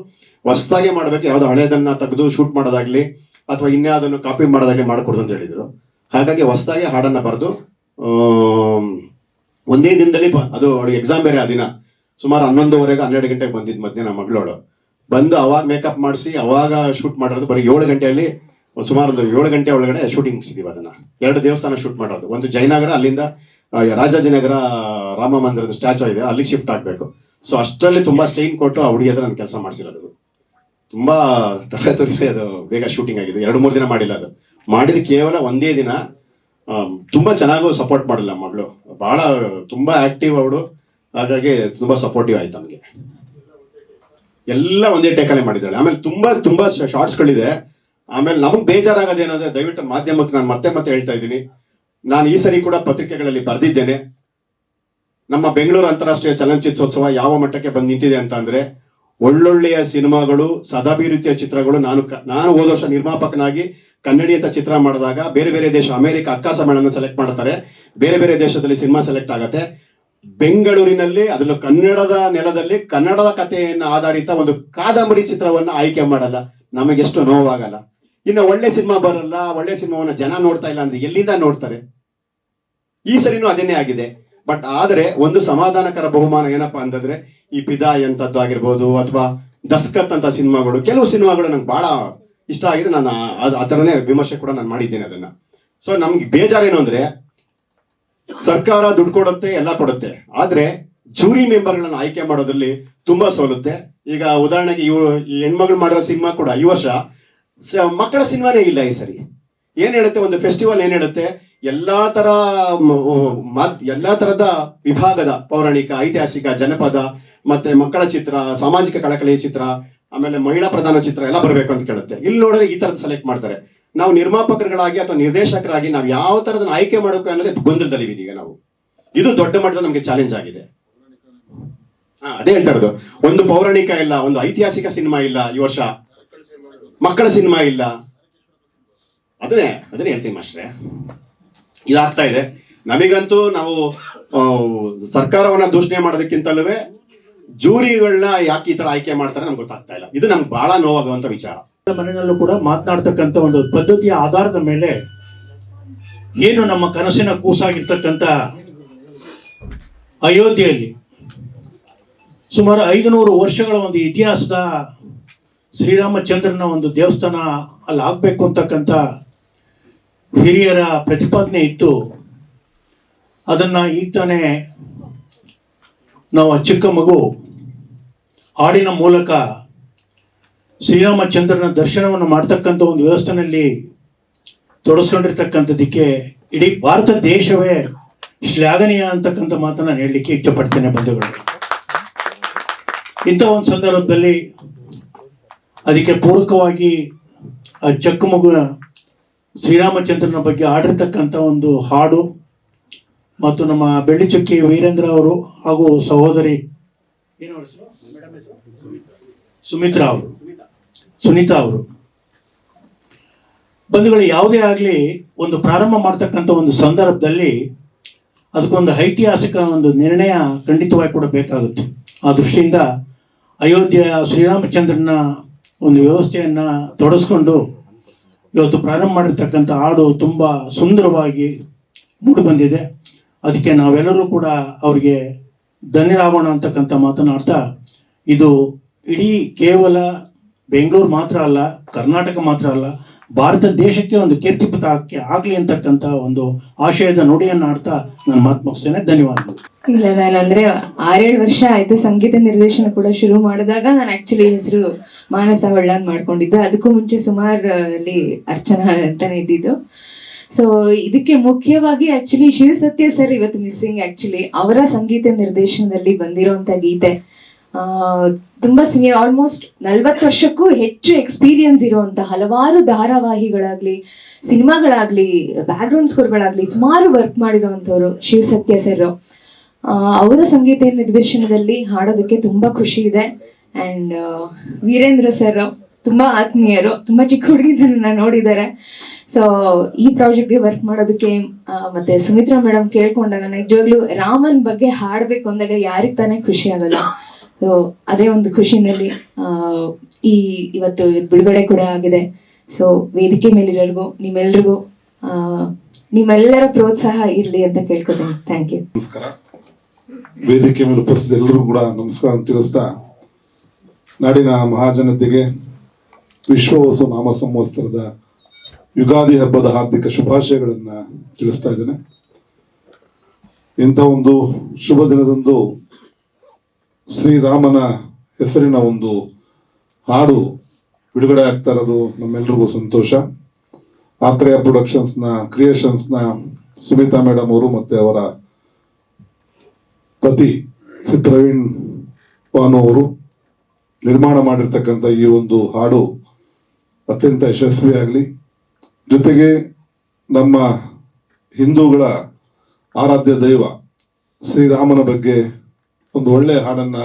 ಹೊಸದಾಗಿ ಮಾಡ್ಬೇಕು, ಯಾವ್ದು ಹಳೇದನ್ನ ತೆಗೆದು ಶೂಟ್ ಮಾಡೋದಾಗ್ಲಿ ಅಥವಾ ಇನ್ಯಾವುದನ್ನು ಕಾಪಿ ಮಾಡೋದಾಗ್ಲಿ ಮಾಡಿಕೊಡ್ದು ಅಂತ ಹೇಳಿದ್ರು. ಹಾಗಾಗಿ ಹೊಸದಾಗಿ ಹಾಡನ್ನ ಬರೆದು ಒಂದೇ ದಿನದಲ್ಲಿ ಅದು ಅವಳಿಗೆ ಎಕ್ಸಾಮ್ ಬೇರೆ ಆ ದಿನ. ಸುಮಾರು ಹನ್ನೊಂದುವರೆಗೆ ಹನ್ನೆರಡು ಗಂಟೆಗೆ ಬಂದಿದ್ದು ಮಧ್ಯಾಹ್ನ ಮಗಳೋಳು. ಬಂದು ಅವಾಗ ಮೇಕಪ್ ಮಾಡಿಸಿ, ಅವಾಗ ಶೂಟ್ ಮಾಡಿರೋದು, ಬರೀ ಏಳು ಗಂಟೆಯಲ್ಲಿ, ಸುಮಾರು ಒಂದು ಏಳು ಗಂಟೆ ಒಳಗಡೆ ಶೂಟಿಂಗ್ ಮುಗಿಸಿದೀವಿ ಅದನ್ನ. ಎರಡು ದೇವಸ್ಥಾನ ಶೂಟ್ ಮಾಡೋದು ಒಂದು ಜಯನಗರ, ಅಲ್ಲಿಂದ ರಾಜಾಜಿನಗರ ರಾಮ ಮಂದಿರದ ಸ್ಟ್ಯಾಚು ಇದೆ, ಅಲ್ಲಿಗೆ ಶಿಫ್ಟ್ ಆಗಬೇಕು. ಸೊ ಅಷ್ಟರಲ್ಲಿ ತುಂಬಾ ಸ್ಟೈನ್ ಕೊಟ್ಟು ಆ ಹುಡುಗಿ ಹತ್ರ ನಾನು ಕೆಲಸ ಮಾಡಿಸಿರೋದು. ತುಂಬಾ ತರಗತಿ ಅದು ಬೇಗ ಶೂಟಿಂಗ್ ಆಗಿದೆ. ಎರಡು ಮೂರು ದಿನ ಮಾಡಿಲ್ಲ ಅದು. ಮಾಡಿದ ಕೇವಲ ಒಂದೇ ದಿನ ತುಂಬಾ ಚೆನ್ನಾಗೂ ಸಪೋರ್ಟ್ ಮಾಡಲ್ಲ ಮಗಳು ಬಹಳ ತುಂಬಾ ಆಕ್ಟಿವ್ ಅವಳು. ಹಾಗಾಗಿ ತುಂಬಾ ಸಪೋರ್ಟಿವ್ ಆಯ್ತು ನಮಗೆ. ಎಲ್ಲ ಒಂದೇ ಟೇಕಲ್ಲೇ ಮಾಡಿದ್ದಾಳೆ. ಆಮೇಲೆ ತುಂಬಾ ತುಂಬಾ ಶಾರ್ಟ್ಸ್ಗಳಿದೆ ಆಮೇಲೆ ನಮಗೆ ಬೇಜಾರಾಗೋದೇನಂದ್ರೆ ದಯವಿಟ್ಟು ಮಾಧ್ಯಮಕ್ಕೆ ನಾನು ಮತ್ತೆ ಮತ್ತೆ ಹೇಳ್ತಾ ಇದ್ದೀನಿ. ನಾನು ಈ ಸರಿ ಕೂಡ ಪತ್ರಿಕೆಗಳಲ್ಲಿ ಬರೆದಿದ್ದೇನೆ. ನಮ್ಮ ಬೆಂಗಳೂರು ಅಂತಾರಾಷ್ಟ್ರೀಯ ಚಲನಚಿತ್ರೋತ್ಸವ ಯಾವ ಮಟ್ಟಕ್ಕೆ ಬಂದು ನಿಂತಿದೆ ಅಂತ ಅಂದ್ರೆ ಒಳ್ಳೊಳ್ಳೆಯ ಸಿನಿಮಾಗಳು, ಸದಾಭಿರುಚಿಯ ಚಿತ್ರಗಳು ನಾನು ನಾನು ಹೋದ ವರ್ಷ ನಿರ್ಮಾಪಕನಾಗಿ ಕನ್ನಡಿಯತ ಚಿತ್ರ ಮಾಡಿದಾಗ ಬೇರೆ ಬೇರೆ ದೇಶ, ಅಮೆರಿಕ ಅಕ್ಕ ಸಮ್ಮೇಳನ ಸೆಲೆಕ್ಟ್ ಮಾಡ್ತಾರೆ. ಬೇರೆ ಬೇರೆ ದೇಶದಲ್ಲಿ ಸಿನಿಮಾ ಸೆಲೆಕ್ಟ್ ಆಗತ್ತೆ. ಬೆಂಗಳೂರಿನಲ್ಲಿ ಅದರಲ್ಲೂ ಕನ್ನಡದ ನೆಲದಲ್ಲಿ, ಕನ್ನಡದ ಕಥೆಯನ್ನು ಆಧಾರಿತ ಒಂದು ಕಾದಂಬರಿ ಚಿತ್ರವನ್ನು ಆಯ್ಕೆ ಮಾಡಲ್ಲ. ನಮಗೆಷ್ಟು ನೋವಾಗಲ್ಲ. ಇನ್ನು ಒಳ್ಳೆ ಸಿನಿಮಾ ಬರಲ್ಲ, ಒಳ್ಳೆ ಸಿನಿಮಾವನ್ನ ಜನ ನೋಡ್ತಾ ಇಲ್ಲ ಅಂದ್ರೆ ಎಲ್ಲಿಂದ ನೋಡ್ತಾರೆ? ಈ ಸರಿನೂ ಅದನ್ನೇ ಆಗಿದೆ. ಬಟ್ ಆದರೆ ಒಂದು ಸಮಾಧಾನಕರ ಬಹುಮಾನ ಏನಪ್ಪಾ ಅಂತಂದ್ರೆ ಈ ಪಿದಾಯ್ ಅಂತದ್ದು ಆಗಿರ್ಬೋದು ಅಥವಾ ದಸ್ಕತ್ ಅಂತ ಸಿನಿಮಾಗಳು, ಕೆಲವು ಸಿನಿಮಾಗಳು ನಂಗೆ ಬಹಳ ಇಷ್ಟ ಆಗಿದೆ. ನಾನು ಆ- ಥರನೇ ವಿಮರ್ಶೆ ಕೂಡ ನಾನು ಮಾಡಿದ್ದೇನೆ ಅದನ್ನ. ಸೊ ನಮ್ಗೆ ಬೇಜಾರೇನು ಅಂದ್ರೆ ಸರ್ಕಾರ ದುಡ್ಡು ಕೊಡುತ್ತೆ, ಎಲ್ಲ ಕೊಡುತ್ತೆ. ಆದ್ರೆ ಜೂರಿ ಮೆಂಬರ್ಗಳನ್ನ ಆಯ್ಕೆ ಮಾಡೋದ್ರಲ್ಲಿ ತುಂಬಾ ಸೋಲುತ್ತೆ. ಈಗ ಉದಾಹರಣೆಗೆ ಇವ್ ಈ ಹೆಣ್ಮಗಳು ಮಾಡಿರೋ ಸಿನಿಮಾ ಕೂಡ ಈ ವರ್ಷ ಮಕ್ಕಳ ಸಿನಿಮಾನೇ ಇಲ್ಲ ಈ ಸರಿ. ಏನ್ ಹೇಳುತ್ತೆ? ಒಂದು ಫೆಸ್ಟಿವಲ್ ಏನ್ ಹೇಳುತ್ತೆ? ಎಲ್ಲಾ ತರ ಎಲ್ಲಾ ತರದ ವಿಭಾಗದ ಪೌರಾಣಿಕ, ಐತಿಹಾಸಿಕ ಜನಪದ, ಮತ್ತೆ ಮಕ್ಕಳ ಚಿತ್ರ, ಸಾಮಾಜಿಕ ಕಳಕಳಿಯ ಚಿತ್ರ, ಆಮೇಲೆ ಮಹಿಳಾ ಪ್ರಧಾನ ಚಿತ್ರ ಎಲ್ಲ ಬರಬೇಕು ಅಂತ ಕೇಳುತ್ತೆ. ಇಲ್ಲಿ ನೋಡಿದ್ರೆ ಈ ತರದ್ ಸೆಲೆಕ್ಟ್ ಮಾಡ್ತಾರೆ. ನಾವು ನಿರ್ಮಾಪಕರುಗಳಾಗಿ ಅಥವಾ ನಿರ್ದೇಶಕರಾಗಿ ನಾವು ಯಾವ ತರದ ಆಯ್ಕೆ ಮಾಡಬೇಕು ಅನ್ನೋದೇ ಗೊಂದಲದಲ್ಲಿ ಈಗ ನಾವು. ಇದು ದೊಡ್ಡ ಮಟ್ಟದ ನಮಗೆ ಚಾಲೆಂಜ್ ಆಗಿದೆ. ಹಾ, ಅದೇ ಹೇಳ್ತಾ ಇರೋದು. ಒಂದು ಪೌರಾಣಿಕ ಇಲ್ಲ, ಒಂದು ಐತಿಹಾಸಿಕ ಸಿನಿಮಾ ಇಲ್ಲ ಈ ವರ್ಷ. ಮಕ್ಕಳ ಸಿನಿಮಾ ಇಲ್ಲ. ಅದನ್ನೇ ಅದನ್ನೇ ಹೇಳ್ತೀನಿ ಮಾಸ್ಟ್ರೆ. ಇದಾಗ್ತಾ ಇದೆ. ನಮಗಂತೂ ನಾವು ಸರ್ಕಾರವನ್ನ ದೂಷಣೆ ಮಾಡೋದಕ್ಕಿಂತಲೂ ಜೂರಿಗಳನ್ನ ಯಾಕೆ ಈ ತರ ಆಯ್ಕೆ ಮಾಡ್ತಾರೆ ನಮ್ಗೆ ಗೊತ್ತಾಗ್ತಾ ಇಲ್ಲ. ಇದು ನಮ್ಗೆ ಬಹಳ ನೋವಾಗುವಂತ ವಿಚಾರ. ಮನೆಯಲ್ಲೂ ಕೂಡ ಮಾತನಾಡ್ತಕ್ಕಂಥ ಒಂದು ಪದ್ಧತಿಯ ಆಧಾರದ ಮೇಲೆ ಏನು ನಮ್ಮ ಕನಸಿನ ಕೂಸಾಗಿರ್ತಕ್ಕಂಥ ಅಯೋಧ್ಯೆಯಲ್ಲಿ ಸುಮಾರು ಐದುನೂರು ವರ್ಷಗಳ ಒಂದು ಇತಿಹಾಸದ ಶ್ರೀರಾಮಚಂದ್ರನ ಒಂದು ದೇವಸ್ಥಾನ ಅಲ್ಲಿ ಆಗಬೇಕು ಅಂತಕ್ಕಂಥ ಹಿರಿಯರ ಪ್ರತಿಪಾದನೆ ಇತ್ತು. ಅದನ್ನು ಈಗ ತಾನೇ ನಾವು ಚಿಕ್ಕ ಮಗು ಹಾಡಿನ ಮೂಲಕ ಶ್ರೀರಾಮಚಂದ್ರನ ದರ್ಶನವನ್ನು ಮಾಡ್ತಕ್ಕಂಥ ಒಂದು ವ್ಯವಸ್ಥೆನಲ್ಲಿ ತೊಡಸ್ಕೊಂಡಿರ್ತಕ್ಕಂಥದ್ದಕ್ಕೆ ಇಡೀ ಭಾರತ ದೇಶವೇ ಶ್ಲಾಘನೀಯ ಅಂತಕ್ಕಂಥ ಮಾತನ್ನು ನಾನು ಹೇಳಲಿಕ್ಕೆ ಇಚ್ಛಪಡ್ತೇನೆ ಬಂಧುಗಳು. ಇಂಥ ಒಂದು ಸಂದರ್ಭದಲ್ಲಿ ಅದಕ್ಕೆ ಪೂರಕವಾಗಿ ಆ ಚಕ್ಕ ಮಗು ಶ್ರೀರಾಮಚಂದ್ರನ ಬಗ್ಗೆ ಆಡಿರ್ತಕ್ಕಂಥ ಒಂದು ಹಾಡು ಮತ್ತು ನಮ್ಮ ಬೆಳ್ಳಿಚುಕ್ಕಿ ವೀರೇಂದ್ರ ಅವರು ಹಾಗೂ ಸಹೋದರಿ, ಏನು? ಸುಮಿತ್ರಾ ಅವರು. ಸುನೀತಾ ಅವರು. ಬಂಧುಗಳು, ಯಾವುದೇ ಆಗಲಿ ಒಂದು ಪ್ರಾರಂಭ ಮಾಡ್ತಕ್ಕಂಥ ಒಂದು ಸಂದರ್ಭದಲ್ಲಿ ಅದಕ್ಕೊಂದು ಐತಿಹಾಸಿಕ ಒಂದು ನಿರ್ಣಯ ಖಂಡಿತವಾಗಿ ಕೂಡ ಬೇಕಾಗುತ್ತೆ. ಆ ದೃಷ್ಟಿಯಿಂದ ಅಯೋಧ್ಯೆಯ ಶ್ರೀರಾಮಚಂದ್ರನ ಒಂದು ವ್ಯವಸ್ಥೆಯನ್ನು ತೊಡಸ್ಕೊಂಡು ಇವತ್ತು ಪ್ರಾರಂಭ ಮಾಡಿರ್ತಕ್ಕಂಥ ಹಾಡು ತುಂಬ ಸುಂದರವಾಗಿ ಮೂಡಿ ಬಂದಿದೆ ಅದಕ್ಕೆ ನಾವೆಲ್ಲರೂ ಕೂಡ ಅವರಿಗೆ ಧನ್ಯರಾಗೋಣ ಅಂತಕ್ಕಂಥ ಮಾತನಾಡ್ತಾ, ಇದು ಇಡೀ ಕೇವಲ ಬೆಂಗಳೂರು ಮಾತ್ರ ಅಲ್ಲ, ಕರ್ನಾಟಕ ಮಾತ್ರ ಅಲ್ಲ, ಭಾರತ ದೇಶಕ್ಕೆ ಒಂದು ಕೀರ್ತಿಪಥಕ್ಕೆ ಆಗಲಿ ಅಂತಕ್ಕಂಥ ಒಂದು ಆಶಯದ ನುಡಿಯನ್ನು ಆಡ್ತಾ ನಾನು ಮಾತು ಮುಗಿಸ್ತೇನೆ. ಧನ್ಯವಾದಗಳು. ಇಲ್ಲ ನಾನು ಅಂದ್ರೆ ಆರೇಳು ವರ್ಷ ಆಯ್ತು ಸಂಗೀತ ನಿರ್ದೇಶನ ಕೂಡ ಶುರು ಮಾಡಿದಾಗ ನಾನು ಆಕ್ಚುಲಿ ಹೆಸರು ಮಾನಸ ಹೊಳ್ಳನ್ ಮಾಡ್ಕೊಂಡಿದ್ದು. ಅದಕ್ಕೂ ಮುಂಚೆ ಸುಮಾರು ಅಲ್ಲಿ ಅರ್ಚನಾ ಅಂತಾನೆ ಇದ್ದಿದ್ದು. ಸೊ ಇದಕ್ಕೆ ಮುಖ್ಯವಾಗಿ ಆಕ್ಚುಲಿ ಶಿವಸತ್ಯ ಸರ್ ಇವತ್ತು ಮಿಸ್ಸಿಂಗ್ ಆಕ್ಚುಲಿ ಅವರ ಸಂಗೀತ ನಿರ್ದೇಶನದಲ್ಲಿ ಬಂದಿರುವಂತ ಗೀತೆ. ತುಂಬಾ ಸೀನಿಯರ್ ಆಲ್ಮೋಸ್ಟ್ ನಲ್ವತ್ತು ವರ್ಷಕ್ಕೂ ಹೆಚ್ಚು ಎಕ್ಸ್ಪೀರಿಯನ್ಸ್ ಇರುವಂತ ಹಲವಾರು ಧಾರಾವಾಹಿಗಳಾಗ್ಲಿ, ಸಿನಿಮಾಗಳಾಗ್ಲಿ ಬ್ಯಾಕ್ಗ್ರೌಂಡ್ ಸ್ಕೋರ್ಗಳಾಗ್ಲಿ ಸುಮಾರು ವರ್ಕ್ ಮಾಡಿರುವಂತವ್ರು ಶಿವಸತ್ಯ ಸರ್ ಅವರ ಸಂಗೀತ ನಿರ್ದೇಶನದಲ್ಲಿ ಹಾಡೋದಕ್ಕೆ ತುಂಬಾ ಖುಷಿ ಇದೆ. ಅಂಡ್ ವೀರೇಂದ್ರ ಸರ್ ತುಂಬಾ ಆತ್ಮೀಯರು, ತುಂಬಾ ಚಿಕ್ಕ ಹುಡುಗಿನ ನೋಡಿದ್ದಾರೆ. ಸೊ ಈ ಪ್ರಾಜೆಕ್ಟ್ಗೆ ವರ್ಕ್ ಮಾಡೋದಕ್ಕೆ ಮತ್ತೆ ಸುಮಿತ್ರಾ ಮೇಡಮ್ ಕೇಳ್ಕೊಂಡಾಗ ನಿಜವಾಗ್ಲೂ ರಾಮನ್ ಬಗ್ಗೆ ಹಾಡ್ಬೇಕು ಅಂದಾಗ ಯಾರಿಗ್ ತಾನೇ ಖುಷಿ ಆಗಲ್ಲ. ಸೊ ಅದೇ ಒಂದು ಖುಷಿನಲ್ಲಿ ಈ ಇವತ್ತು ಬಿಡುಗಡೆ ಕೂಡ ಆಗಿದೆ. ಸೊ ವೇದಿಕೆ ಮೇಲಿರೋರ್ಗು, ನಿಮ್ಮೆಲ್ರಿಗೂ ನಿಮ್ಮೆಲ್ಲರ ಪ್ರೋತ್ಸಾಹ ಇರಲಿ ಅಂತ ಕೇಳ್ಕೊತೀನಿ. ಥ್ಯಾಂಕ್ ಯು ನಮಸ್ಕಾರ. ವೇದಿಕೆ ಮೇಲೆ ಉಪಸ್ಥಿತ ಎಲ್ಲರೂ ಕೂಡ ನಮಸ್ಕಾರ ತಿಳಿಸ್ತಾ, ನಾಡಿನ ಮಹಾಜನತೆಗೆ ವಿಶ್ವವಸು ನಾಮ ಸಂವತ್ಸರದ ಯುಗಾದಿ ಹಬ್ಬದ ಹಾರ್ದಿಕ ಶುಭಾಶಯಗಳನ್ನ ತಿಳಿಸ್ತಾ ಇದ್ದೇನೆ. ಇಂಥ ಒಂದು ಶುಭ ದಿನದಂದು ಶ್ರೀರಾಮನ ಹೆಸರಿನ ಒಂದು ಹಾಡು ಬಿಡುಗಡೆ ಆಗ್ತಾ ಇರೋದು ನಮ್ಮೆಲ್ರಿಗೂ ಸಂತೋಷ. ಆತ್ರೇಯ ಪ್ರೊಡಕ್ಷನ್ಸ್ನ ಕ್ರಿಯೇಷನ್ಸ್ನ ಸುಮಿತಾ ಮೇಡಮ್ ಅವರು ಮತ್ತೆ ಅವರ ಪತಿ ಪ್ರವೀಣ್ ಭಾನು ಅವರು ನಿರ್ಮಾಣ ಮಾಡಿರ್ತಕ್ಕಂಥ ಈ ಒಂದು ಹಾಡು ಅತ್ಯಂತ ಯಶಸ್ವಿಯಾಗಲಿ ಜೊತೆಗೆ ನಮ್ಮ ಹಿಂದೂಗಳ ಆರಾಧ್ಯ ದೈವ ಶ್ರೀರಾಮನ ಬಗ್ಗೆ ಒಂದು ಒಳ್ಳೆಯ ಹಾಡನ್ನು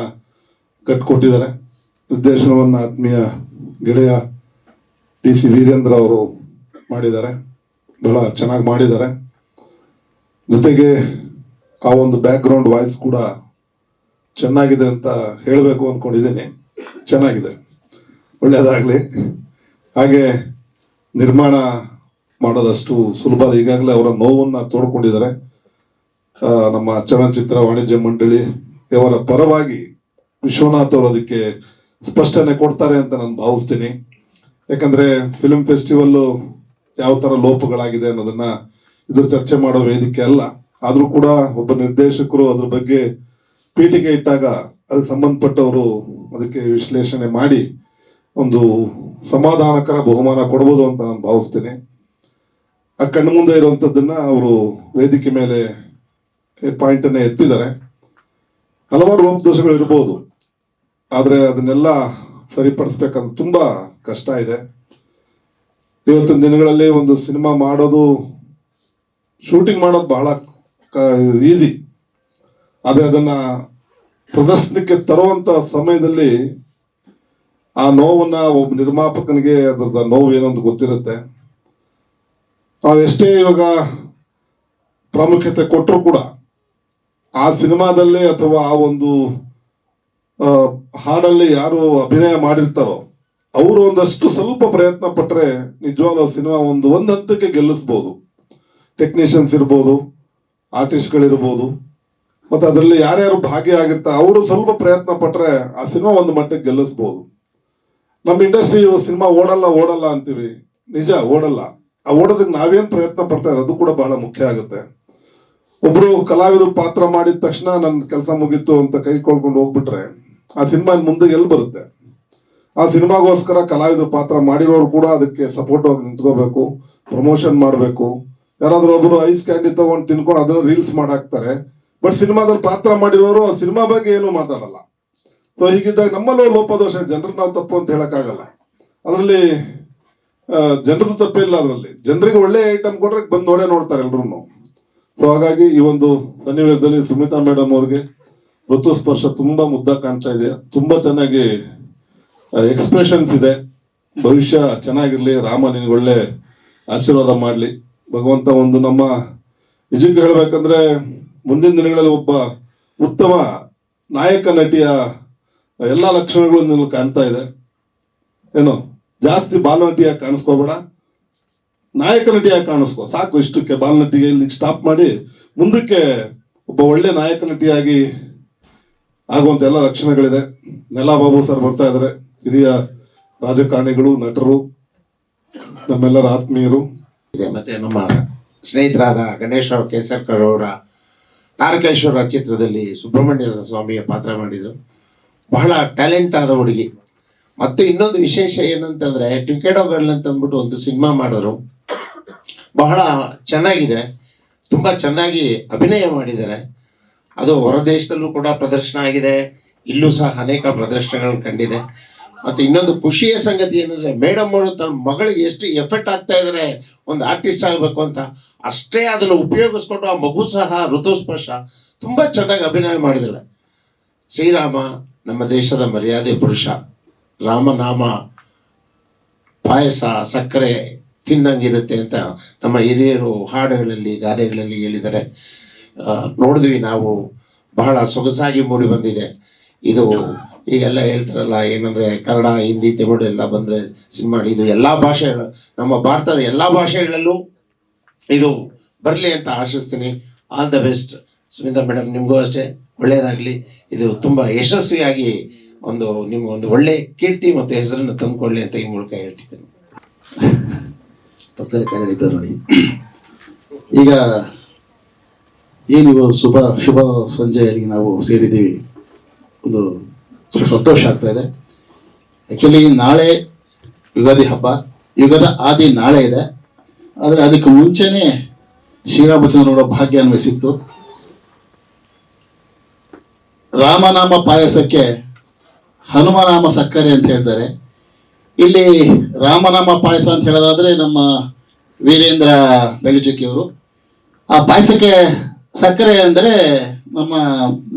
ಕಟ್ಕೊಟ್ಟಿದ್ದಾರೆ. ನಿರ್ದೇಶನವನ್ನು ಆತ್ಮೀಯ ಗೆಳೆಯ ಡಿ ಸಿ ವೀರೇಂದ್ರ ಅವರು ಮಾಡಿದ್ದಾರೆ. ಬಹಳ ಚೆನ್ನಾಗಿ ಮಾಡಿದ್ದಾರೆ. ಜೊತೆಗೆ ಆ ಒಂದು ಬ್ಯಾಕ್ ಗ್ರೌಂಡ್ ವಾಯ್ಸ್ ಕೂಡ ಚೆನ್ನಾಗಿದೆ ಅಂತ ಹೇಳಬೇಕು ಅಂದ್ಕೊಂಡಿದ್ದೀನಿ ಚೆನ್ನಾಗಿದೆ. ಒಳ್ಳೆಯದಾಗಲಿ ಹಾಗೆ ನಿರ್ಮಾಣ ಮಾಡೋದಷ್ಟು ಸುಲಭ. ಈಗಾಗಲೇ ಅವರ ನೋವನ್ನು ತೋಡ್ಕೊಂಡಿದ್ದಾರೆ. ನಮ್ಮ ಚಲನಚಿತ್ರ ವಾಣಿಜ್ಯ ಮಂಡಳಿ ಇವರ ಪರವಾಗಿ ವಿಶ್ವನಾಥ್ ಅವರು ಅದಕ್ಕೆ ಸ್ಪಷ್ಟನೆ ಕೊಡ್ತಾರೆ ಅಂತ ನಾನು ಭಾವಿಸ್ತೀನಿ. ಯಾಕಂದರೆ ಫಿಲ್ಮ್ ಫೆಸ್ಟಿವಲ್ಲು ಯಾವ ಥರ ಲೋಪಗಳಾಗಿದೆ ಅನ್ನೋದನ್ನು ಇದ್ರ ಚರ್ಚೆ ಮಾಡೋ ವೇದಿಕೆ ಅಲ್ಲ. ಆದ್ರೂ ಕೂಡ ಒಬ್ಬ ನಿರ್ದೇಶಕರು ಅದ್ರ ಬಗ್ಗೆ ಪೀಠಿಗೆ ಇಟ್ಟಾಗ ಅದಕ್ಕೆ ಸಂಬಂಧಪಟ್ಟವರು ಅದಕ್ಕೆ ವಿಶ್ಲೇಷಣೆ ಮಾಡಿ ಒಂದು ಸಮಾಧಾನಕರ ಬಹುಮಾನ ಕೊಡ್ಬೋದು ಅಂತ ನಾನು ಭಾವಿಸ್ತೇನೆ. ಆ ಕಣ್ಣು ಮುಂದೆ ಇರುವಂತದ್ದನ್ನ ಅವರು ವೇದಿಕೆ ಮೇಲೆ ಪಾಯಿಂಟ್ ಅನ್ನ ಎತ್ತಿದ್ದಾರೆ. ಹಲವಾರು ಲೋಪದೋಷಗಳು ಇರ್ಬೋದು. ಆದರೆ ಅದನ್ನೆಲ್ಲ ಸರಿಪಡಿಸ್ಬೇಕಂತ ತುಂಬಾ ಕಷ್ಟ ಇದೆ. ಇವತ್ತಿನ ದಿನಗಳಲ್ಲಿ ಒಂದು ಸಿನಿಮಾ ಮಾಡೋದು ಶೂಟಿಂಗ್ ಮಾಡೋದು ಬಹಳ ಈಸಿ ಆದರೆ ಅದನ್ನ ಪ್ರದರ್ಶನಕ್ಕೆ ತರುವಂತ ಸಮಯದಲ್ಲಿ ಆ ನೋವನ್ನ ಒಬ್ಬ ನಿರ್ಮಾಪಕನಿಗೆ ಅದರದ ನೋವು ಏನಂತ ಗೊತ್ತಿರುತ್ತೆ. ನಾವೆಷ್ಟೇ ಇವಾಗ ಪ್ರಾಮುಖ್ಯತೆ ಕೊಟ್ಟರು ಕೂಡ ಆ ಸಿನಿಮಾದಲ್ಲಿ ಅಥವಾ ಆ ಒಂದು ಹಾಡಲ್ಲಿ ಯಾರು ಅಭಿನಯ ಮಾಡಿರ್ತಾರೋ ಅವರು ಒಂದಷ್ಟು ಸ್ವಲ್ಪ ಪ್ರಯತ್ನ ಪಟ್ಟರೆ ನಿಜವಾದ ಸಿನಿಮಾ ಒಂದು ಒಂದು ಹಂತಕ್ಕೆ ಗೆಲ್ಲಿಸ್ಬೋದು. ಟೆಕ್ನಿಷಿಯನ್ಸ್ ಇರ್ಬೋದು. ಆರ್ಟಿಸ್ಟ್ಗಳಿರ್ಬೋದು. ಮತ್ತೆ ಅದರಲ್ಲಿ ಯಾರ್ಯಾರು ಭಾಗಿಯಾಗಿರ್ತಾರೆ ಅವರು ಸ್ವಲ್ಪ ಪ್ರಯತ್ನ ಪಟ್ಟರೆ ಆ ಸಿನಿಮಾ ಒಂದು ಮಟ್ಟಕ್ಕೆ ಗೆಲ್ಲಿಸ್ಬೋದು. ನಮ್ಮ ಇಂಡಸ್ಟ್ರಿ ಸಿನಿಮಾ ಓಡಲ್ಲ ಓಡಲ್ಲ ಅಂತೀವಿ. ನಿಜ, ಓಡಲ್ಲ. ಆ ಓಡೋದಕ್ಕೆ ನಾವೇನ್ ಪ್ರಯತ್ನ ಪಡ್ತಾ ಇರೋದು ಅದು ಕೂಡ ಬಹಳ ಮುಖ್ಯ ಆಗುತ್ತೆ. ಒಬ್ಬರು ಕಲಾವಿದರು ಪಾತ್ರ ಮಾಡಿದ ತಕ್ಷಣ ನನ್ನ ಕೆಲಸ ಮುಗೀತು ಅಂತ ಕೈ ಕೊಳ್ಕೊಂಡು ಹೋಗ್ಬಿಟ್ರೆ ಆ ಸಿನಿಮಾ ಮುಂದೆ ಎಲ್ಲಿ ಬರುತ್ತೆ? ಆ ಸಿನಿಮಾಗೋಸ್ಕರ ಕಲಾವಿದರು ಪಾತ್ರ ಮಾಡಿರೋರು ಕೂಡ ಅದಕ್ಕೆ ಸಪೋರ್ಟ್ ಆಗಿ ನಿಂತ್ಕೋಬೇಕು ಪ್ರಮೋಷನ್ ಮಾಡಬೇಕು. ಯಾರಾದ್ರೂ ಒಬ್ರು ಐಸ್ ಕ್ಯಾಂಡಿ ತಗೊಂಡು ತಿನ್ಕೊಂಡು ಅದನ್ನ ರೀಲ್ಸ್ ಮಾಡಾಕ್ತಾರೆ ಬಟ್ ಸಿನಿಮಾದಲ್ಲಿ ಪಾತ್ರ ಮಾಡಿರೋರು ಸಿನಿಮಾ ಬಗ್ಗೆ ಏನು ಮಾತಾಡಲ್ಲ. ಸೊ ಹೀಗಿದ್ದಾಗ ನಮ್ಮಲ್ಲೂ ಲೋಪದೋಷ ಜನರನ್ನ ನಾವು ತಪ್ಪು ಅಂತ ಹೇಳಕ್ಕಾಗಲ್ಲ. ಅದರಲ್ಲಿ ಜನರದ್ದು ತಪ್ಪಿಲ್ಲ ಅದರಲ್ಲಿ. ಜನರಿಗೆ ಒಳ್ಳೆ ಐಟಮ್ ಕೊಟ್ರೆ ಬಂದು ನೋಡೇ ನೋಡ್ತಾರೆ ಎಲ್ರು ಸೊ ಹಾಗಾಗಿ ಈ ಒಂದು ಸನ್ನಿವೇಶದಲ್ಲಿ ಸುಮಿತಾ ಮೇಡಮ್ ಅವ್ರಿಗೆ ಋತು ಸ್ಪರ್ಶ ತುಂಬಾ ಮುದ್ದ ಕಾಣ್ತಾ ಇದೆ. ತುಂಬಾ ಚೆನ್ನಾಗಿ ಎಕ್ಸ್ಪ್ರೆಷನ್ಸ್ ಇದೆ. ಭವಿಷ್ಯ ಚೆನ್ನಾಗಿರ್ಲಿ. ರಾಮ ನಿನ್ಗೆ ಒಳ್ಳೆ ಆಶೀರ್ವಾದ ಮಾಡ್ಲಿ. ಭಗವಂತ ಒಂದು ನಮ್ಮ ನಿಜಕ್ಕೆ ಹೇಳ್ಬೇಕಂದ್ರೆ ಮುಂದಿನ ದಿನಗಳಲ್ಲಿ ಒಬ್ಬ ಉತ್ತಮ ನಾಯಕ ನಟಿಯ ಎಲ್ಲ ಲಕ್ಷಣಗಳು ನಿನ್ನಲ್ಲಿ ಕಾಣ್ತಾ ಇದೆ. ಏನು, ಜಾಸ್ತಿ ಬಾಲನಟಿಯಾಗಿ ಕಾಣಿಸ್ಕೋಬೇಡ. ನಾಯಕ ನಟಿಯಾಗಿ ಕಾಣಿಸ್ಕೋ, ಸಾಕು ಇಷ್ಟಕ್ಕೆ ಬಾಲನಟಿಗೆ ಇಲ್ಲಿ ಸ್ಟಾಪ್ ಮಾಡಿ. ಮುಂದಕ್ಕೆ ಒಬ್ಬ ಒಳ್ಳೆ ನಾಯಕ ನಟಿಯಾಗಿ ಆಗುವಂತ ಎಲ್ಲ ಲಕ್ಷಣಗಳಿದೆ. ನೆಲ ಬಾಬು ಸರ್ ಬರ್ತಾ ಇದ್ದಾರೆ. ಹಿರಿಯ ರಾಜಕಾರಣಿಗಳು, ನಟರು, ನಮ್ಮೆಲ್ಲರ ಆತ್ಮೀಯರು. ಇದೆ. ಮತ್ತೆ ನಮ್ಮ ಸ್ನೇಹಿತರಾದ ಗಣೇಶ್ ರಾವ್ ಕೇಸರ್ಕರ್ ಅವರ ತಾರಕೇಶ್ವರ ಚಿತ್ರದಲ್ಲಿ ಸುಬ್ರಹ್ಮಣ್ಯ ಸ್ವಾಮಿಯ ಪಾತ್ರ ಮಾಡಿದರು. ಬಹಳ ಟ್ಯಾಲೆಂಟ್ ಆದ ಹುಡುಗಿ. ಮತ್ತು ಇನ್ನೊಂದು ವಿಶೇಷ ಏನಂತಂದ್ರೆ ಟ್ವಿಕೆಡೋ ಗರ್ಲ್ ಅಂತ ಅಂದ್ಬಿಟ್ಟು ಒಂದು ಸಿನಿಮಾ ಮಾಡಿದ್ರು. ಬಹಳ ಚೆನ್ನಾಗಿದೆ. ತುಂಬ ಚೆನ್ನಾಗಿ ಅಭಿನಯ ಮಾಡಿದ್ದಾರೆ. ಅದು ಹೊರದೇಶದಲ್ಲೂ ಕೂಡ ಪ್ರದರ್ಶನ ಆಗಿದೆ. ಇಲ್ಲೂ ಸಹ ಅನೇಕ ಪ್ರದರ್ಶನಗಳನ್ನು ಕಂಡಿದೆ. ಮತ್ತು ಇನ್ನೊಂದು ಖುಷಿಯ ಸಂಗತಿ ಏನಂದ್ರೆ ಮೇಡಮ್ ಅವರು ತನ್ನ ಮಗಳಿಗೆ ಎಷ್ಟು ಎಫೆಕ್ಟ್ ಆಗ್ತಾ ಇದ್ರೆ, ಒಂದು ಆರ್ಟಿಸ್ಟ್ ಆಗಬೇಕು ಅಂತ, ಅಷ್ಟೇ ಅದನ್ನು ಉಪಯೋಗಿಸ್ಕೊಂಡು ಆ ಮಗು ಸಹ ಋತುಸ್ಪರ್ಶ ತುಂಬ ಚೆನ್ನಾಗಿ ಅಭಿನಯ ಮಾಡಿದ್ದಾಳೆ ಶ್ರೀರಾಮ, ನಮ್ಮ ದೇಶದ ಮರ್ಯಾದೆ ಪುರುಷ ರಾಮನಾಮ ಪಾಯಸ, ಸಕ್ಕರೆ ತಿಂದಂಗಿರುತ್ತೆ ಅಂತ ನಮ್ಮ ಹಿರಿಯರು ಹಾಡುಗಳಲ್ಲಿ, ಗಾದೆಗಳಲ್ಲಿ ಹೇಳಿದ್ದಾರೆ. ನೋಡಿದ್ವಿ ನಾವು, ಬಹಳ ಸೊಗಸಾಗಿ ಮೂಡಿ ಬಂದಿದೆ. ಇದು ಈಗೆಲ್ಲ ಹೇಳ್ತಾರಲ್ಲ, ಏನಂದ್ರೆ ಕನ್ನಡ, ಹಿಂದಿ, ತಮಿಳು ಎಲ್ಲ ಬಂದ್ರೆ ಸಿನಿಮಾ, ಇದು ಎಲ್ಲ ಭಾಷೆಗಳು, ನಮ್ಮ ಭಾರತದ ಎಲ್ಲ ಭಾಷೆಗಳಲ್ಲೂ ಇದು ಬರಲಿ ಅಂತ ಆಶಿಸ್ತೀನಿ. All the best Sunita madam, ನಿಮಗೂ ಅಷ್ಟೇ ಒಳ್ಳೆಯದಾಗಲಿ ಇದು ತುಂಬ ಯಶಸ್ವಿಯಾಗಿ ಒಂದು ನಿಮ್ಮ ಒಂದು ಒಳ್ಳೆ ಕೀರ್ತಿ ಮತ್ತು ಹೆಸರನ್ನು ತಂದುಕೊಳ್ಳಿ ಅಂತ ಈ ಮೂಲಕ ಹೇಳ್ತಿದ್ದೇನೆ. ಪಕ್ಕದ ಕನ್ನಡಿತ ನೋಡಿ. ಈಗ ಏನಿವು ಶುಭ ಶುಭ ಸಂಜೆಯಲ್ಲಿ ನಾವು ಸೇರಿದ್ದೀವಿ. ಒಂದು ಸ್ವಲ್ಪ ಸಂತೋಷ ಆಗ್ತಾ ಇದೆ. ಆ್ಯಕ್ಚುಲಿ ನಾಳೆ ಯುಗಾದಿ ಹಬ್ಬ. ಯುಗದ ಆದಿ ನಾಳೆ ಇದೆ. ಆದರೆ ಅದಕ್ಕೆ ಮುಂಚೆನೇ ಶ್ರೀರಾಮಚಂದ್ರನವರ ಭಾಗ್ಯ ಅನ್ವಯಿಸಿತ್ತು. ರಾಮನಾಮ ಪಾಯಸಕ್ಕೆ ಹನುಮನಾಮ ಸಕ್ಕರೆ ಅಂತ ಹೇಳ್ತಾರೆ. ಇಲ್ಲಿ ರಾಮನಾಮ ಪಾಯಸ ಅಂತ ಹೇಳೋದಾದ್ರೆ ನಮ್ಮ ವೀರೇಂದ್ರ ಬೆಳಚುಕ್ಕಿಯವರು ಆ ಪಾಯಸಕ್ಕೆ ಸಕ್ಕರೆ ಅಂದರೆ ನಮ್ಮ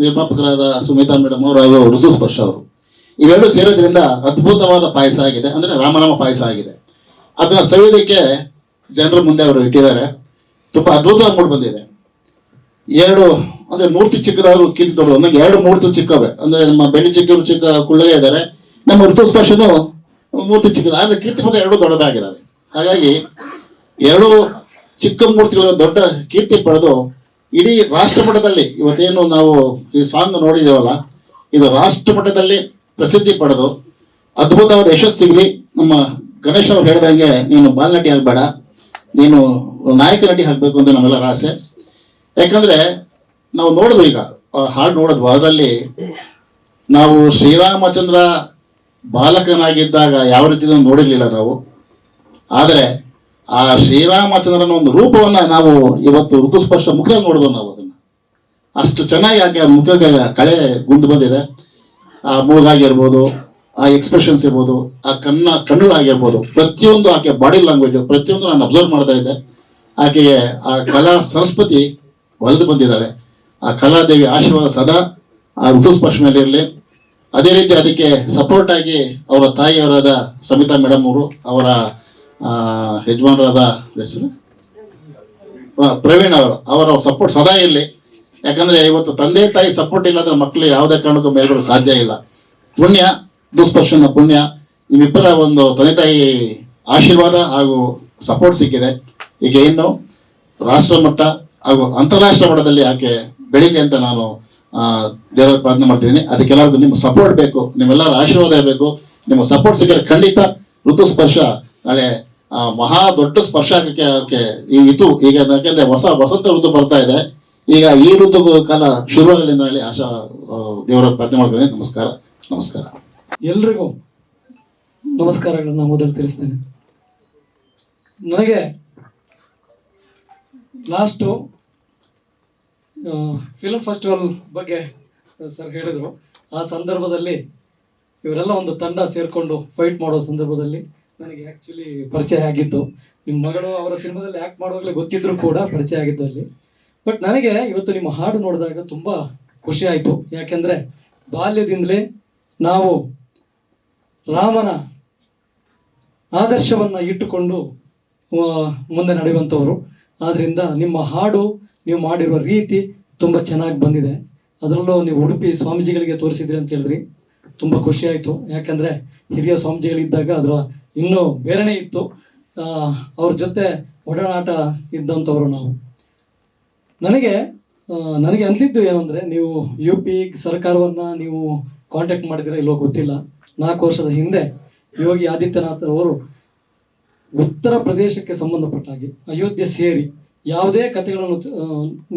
ನಿರ್ಮಾಪಕರಾದ ಸುಮಿತಾ ಮೇಡಮ್ ಅವರು ಹಾಗೂ ಋತು ಸ್ಪರ್ಶ ಅವರು. ಇವೆರಡು ಸೇರೋದ್ರಿಂದ ಅದ್ಭುತವಾದ ಪಾಯಸ ಆಗಿದೆ. ಅಂದರೆ ರಾಮನಾಮ ಪಾಯಸ ಆಗಿದೆ. ಅದನ್ನ ಸವಿಯೋದಕ್ಕೆ ಜನರ ಮುಂದೆ ಅವರು ಇಟ್ಟಿದ್ದಾರೆ. ತುಂಬ ಅದ್ಭುತವಾಗಿ ಮೂಡ್ ಬಂದಿದೆ. ಎರಡು, ಅಂದ್ರೆ ಮೂರ್ತಿ ಚಿಕ್ಕದವರು ಕೀರ್ತಿ ದೊಡ್ಡದು ಎರಡು ಮೂರ್ತಿ ಚಿಕ್ಕವೆ. ಅಂದ್ರೆ ನಮ್ಮ ಬೆಳ್ಳಿ ಚಿಕ್ಕವರು ಚಿಕ್ಕ ಕುಳ್ಳಗೆ ಇದ್ದಾರೆ. ನಮ್ಮ ಋತುಸ್ಪರ್ಶನು ಮೂರ್ತಿ ಚಿಕ್ಕದ. ಆದರೆ ಕೀರ್ತಿ ಪದ ಎರಡು ದೊಡ್ಡದಾಗಿದ್ದಾವೆ ಹಾಗಾಗಿ ಎರಡು ಚಿಕ್ಕ ಮೂರ್ತಿಗಳು ದೊಡ್ಡ ಕೀರ್ತಿ ಪಡೆದು ಇಡೀ ರಾಷ್ಟ್ರ ಮಟ್ಟದಲ್ಲಿ ಇವತ್ತೇನು ನಾವು ಈ ಸಾಂಗ್ ನೋಡಿದೇವಲ್ಲ ಇದು ರಾಷ್ಟ್ರ ಮಟ್ಟದಲ್ಲಿ ಪ್ರಸಿದ್ಧಿ ಪಡೆದು ಅದ್ಭುತವಾದ ಯಶಸ್ಸು ಸಿಗಲಿ ನಮ್ಮ ಗಣೇಶ್ ಅವ್ರು ಹೇಳ್ದಂಗೆ ನೀನು ಬಾಲ್ನಟಿ ಆಗಬೇಡ, ನೀನು ನಾಯಕ ನಟಿ ಆಗಬೇಕು ಅಂತ ನಮ್ಮೆಲ್ಲರ ಆಸೆ. ಯಾಕಂದ್ರೆ ನಾವು ನೋಡಿದ್ವಿ ಈಗ ಹಾಡು ನೋಡಿದ್ವು ಅದರಲ್ಲಿ ನಾವು ಶ್ರೀರಾಮಚಂದ್ರ ಬಾಲಕನಾಗಿದ್ದಾಗ ಯಾವ ರೀತಿ ನೋಡಿರ್ಲಿಲ್ಲ ನಾವು. ಆದರೆ ಆ ಶ್ರೀರಾಮಚಂದ್ರನ ಒಂದು ರೂಪವನ್ನ ನಾವು ಇವತ್ತು ಋತುಸ್ಪರ್ಶ ಮುಖ ನೋಡಿದ್ವು ನಾವು ಅದನ್ನ. ಅಷ್ಟು ಚೆನ್ನಾಗಿ ಆಕೆ ಮುಖಕ್ಕೆ ಕಳೆ ಗುಂದು ಬಂದಿದೆ. ಆ ಮೂಗಾಗಿರ್ಬೋದು ಆ ಎಕ್ಸ್ಪ್ರೆಷನ್ಸ್ ಇರ್ಬೋದು, ಆ ಕಣ್ಣ ಕಣ್ಣುಗಳಾಗಿರ್ಬೋದು ಪ್ರತಿಯೊಂದು ಆಕೆ ಬಾಡಿ ಲ್ಯಾಂಗ್ವೇಜ್ ಪ್ರತಿಯೊಂದು ನಾನು ಅಬ್ಸರ್ವ್ ಮಾಡ್ತಾ ಇದ್ದೆ. ಆಕೆಗೆ ಆ ಕಲಾ ಸರಸ್ವತಿ ಒಲಿದು ಬಂದಿದ್ದಾಳೆ. ಆ ಕಲಾದೇವಿ ಆಶೀರ್ವಾದ ಸದಾ ಆ ಋತುಸ್ಪರ್ಶ ಮೇಲೆ ಇರಲಿ. ಅದೇ ರೀತಿ ಅದಕ್ಕೆ ಸಪೋರ್ಟ್ ಆಗಿ ಅವರ ತಾಯಿಯವರಾದ ಸಮಿತಾ ಮೇಡಮ್ ಅವರು ಅವರ ಯಜಮಾನರಾದ ಹೆಸರು? ಪ್ರವೀಣ್ ಅವರು. ಅವರ ಸಪೋರ್ಟ್ ಸದಾ ಇರಲಿ. ಯಾಕಂದ್ರೆ ಇವತ್ತು ತಂದೆ ತಾಯಿ ಸಪೋರ್ಟ್ ಇಲ್ಲದ್ರೆ ಮಕ್ಕಳು ಯಾವುದೇ ಕಾರಣಕ್ಕೂ ಮೇಲ್ಬರೋ ಸಾಧ್ಯ ಇಲ್ಲ. ಪುಣ್ಯ, ದುಸ್ಪರ್ಶನ ಪುಣ್ಯ. ನಿಮ್ಮಿಬ್ಬರ ಒಂದು ತಂದೆ ತಾಯಿ ಆಶೀರ್ವಾದ ಹಾಗೂ ಸಪೋರ್ಟ್ ಸಿಕ್ಕಿದೆ. ಈಗ ಇನ್ನು ರಾಷ್ಟ್ರ ಮಟ್ಟ ಹಾಗೂ ಅಂತಾರಾಷ್ಟ್ರ ಮಟ್ಟದಲ್ಲಿ ಯಾಕೆ ಬೆಳೀಲಿ ಅಂತ ನಾನು ದೇವರ ಪ್ರಾರ್ಥನೆ ಮಾಡ್ತಿದ್ದೀನಿ. ಅದಕ್ಕೆಲ್ಲರಿಗೂ ನಿಮ್ಮ ಸಪೋರ್ಟ್ ಬೇಕು. ನಿಮ್ಮೆಲ್ಲರ ಆಶೀರ್ವಾದ ಬೇಕು ನಿಮ್ಮ ಸಪೋರ್ಟ್ ಸಿಕ್ಕರೆ ಖಂಡಿತ ಋತುಸ್ಪರ್ಶ ನಾಳೆ ಆ, ಮಹಾ ದೊಡ್ಡ ಸ್ಪರ್ಶ ಆಗಕ್ಕೆ ಈ ಇದು ಈಗ ಯಾಕಂದ್ರೆ ಹೊಸ ವಸಂತ ಋತು ಬರ್ತಾ ಇದೆ. ಈಗ ಈ ಋತು ಕಾಲ ಶುರುವಾಗಲಿ ಅಂತ ಹೇಳಿ ಆಶಾ ದೇವರ ಪ್ರಾರ್ಥನೆ ಮಾಡ್ತೇನೆ. ನಮಸ್ಕಾರ. ನಮಸ್ಕಾರ. ಎಲ್ರಿಗೂ ನಮಸ್ಕಾರಗಳನ್ನು ಮೊದಲು ತಿಳಿಸ್ತೇನೆ. ನನಗೆ ಲಾಸ್ಟು ಫಿಲ್ಮ್ ಫೆಸ್ಟಿವಲ್ ಬಗ್ಗೆ ಸರ್ ಹೇಳಿದರು. ಆ ಸಂದರ್ಭದಲ್ಲಿ ಇವರೆಲ್ಲ ಒಂದು ತಂಡ ಸೇರಿಕೊಂಡು ಫೈಟ್ ಮಾಡೋ ಸಂದರ್ಭದಲ್ಲಿ ನನಗೆ ಆ್ಯಕ್ಚುಲಿ ಪರಿಚಯ ಆಗಿತ್ತು ನಿಮ್ಮ ಮಗಳು ಅವರ ಸಿನಿಮಾದಲ್ಲಿ ಆ್ಯಕ್ಟ್ ಮಾಡುವಾಗಲೇ ಗೊತ್ತಿದ್ರು ಕೂಡ ಪರಿಚಯ ಆಗಿದ್ದು ಅಲ್ಲಿ. ಬಟ್ ನನಗೆ ಇವತ್ತು ನಿಮ್ಮ ಹಾಡು ನೋಡಿದಾಗ ತುಂಬ ಖುಷಿ ಆಯಿತು. ಯಾಕೆಂದರೆ ಬಾಲ್ಯದಿಂದಲೇ ನಾವು ರಾಮನ ಆದರ್ಶವನ್ನು ಇಟ್ಟುಕೊಂಡು ಮುಂದೆ ನಡೆಯುವಂಥವ್ರು ಆದ್ದರಿಂದ ನಿಮ್ಮ ಹಾಡು ನೀವು ಮಾಡಿರುವ ರೀತಿ ತುಂಬ ಚೆನ್ನಾಗಿ ಬಂದಿದೆ. ಅದರಲ್ಲೂ ನೀವು ಉಡುಪಿ ಸ್ವಾಮೀಜಿಗಳಿಗೆ ತೋರಿಸಿದ್ರಿ ಅಂತ ಹೇಳಿದ್ರಿ. ತುಂಬ ಖುಷಿಯಾಯಿತು ಯಾಕಂದರೆ ಹಿರಿಯ ಸ್ವಾಮೀಜಿಗಳಿದ್ದಾಗ ಅದರ ಇನ್ನೂ ಬೇರೆನೇ ಇತ್ತು. ಅವ್ರ ಜೊತೆ ಒಡನಾಟ ಇದ್ದಂಥವ್ರು ನಾವು. ನನಗೆ ನನಗೆ ಅನಿಸಿದ್ದು ಏನು ನೀವು ಯು ಪಿ ಸರ್ಕಾರವನ್ನು ನೀವು ಕಾಂಟ್ಯಾಕ್ಟ್ ಮಾಡಿದಿರ ಇಲ್ಲೋ ಗೊತ್ತಿಲ್ಲ. ನಾಲ್ಕು ವರ್ಷದ ಹಿಂದೆ ಯೋಗಿ ಆದಿತ್ಯನಾಥ್ ಅವರು ಉತ್ತರ ಪ್ರದೇಶಕ್ಕೆ ಸಂಬಂಧಪಟ್ಟ ಹಾಗೆ ಅಯೋಧ್ಯೆ ಸೇರಿ ಯಾವುದೇ ಕಥೆಗಳನ್ನು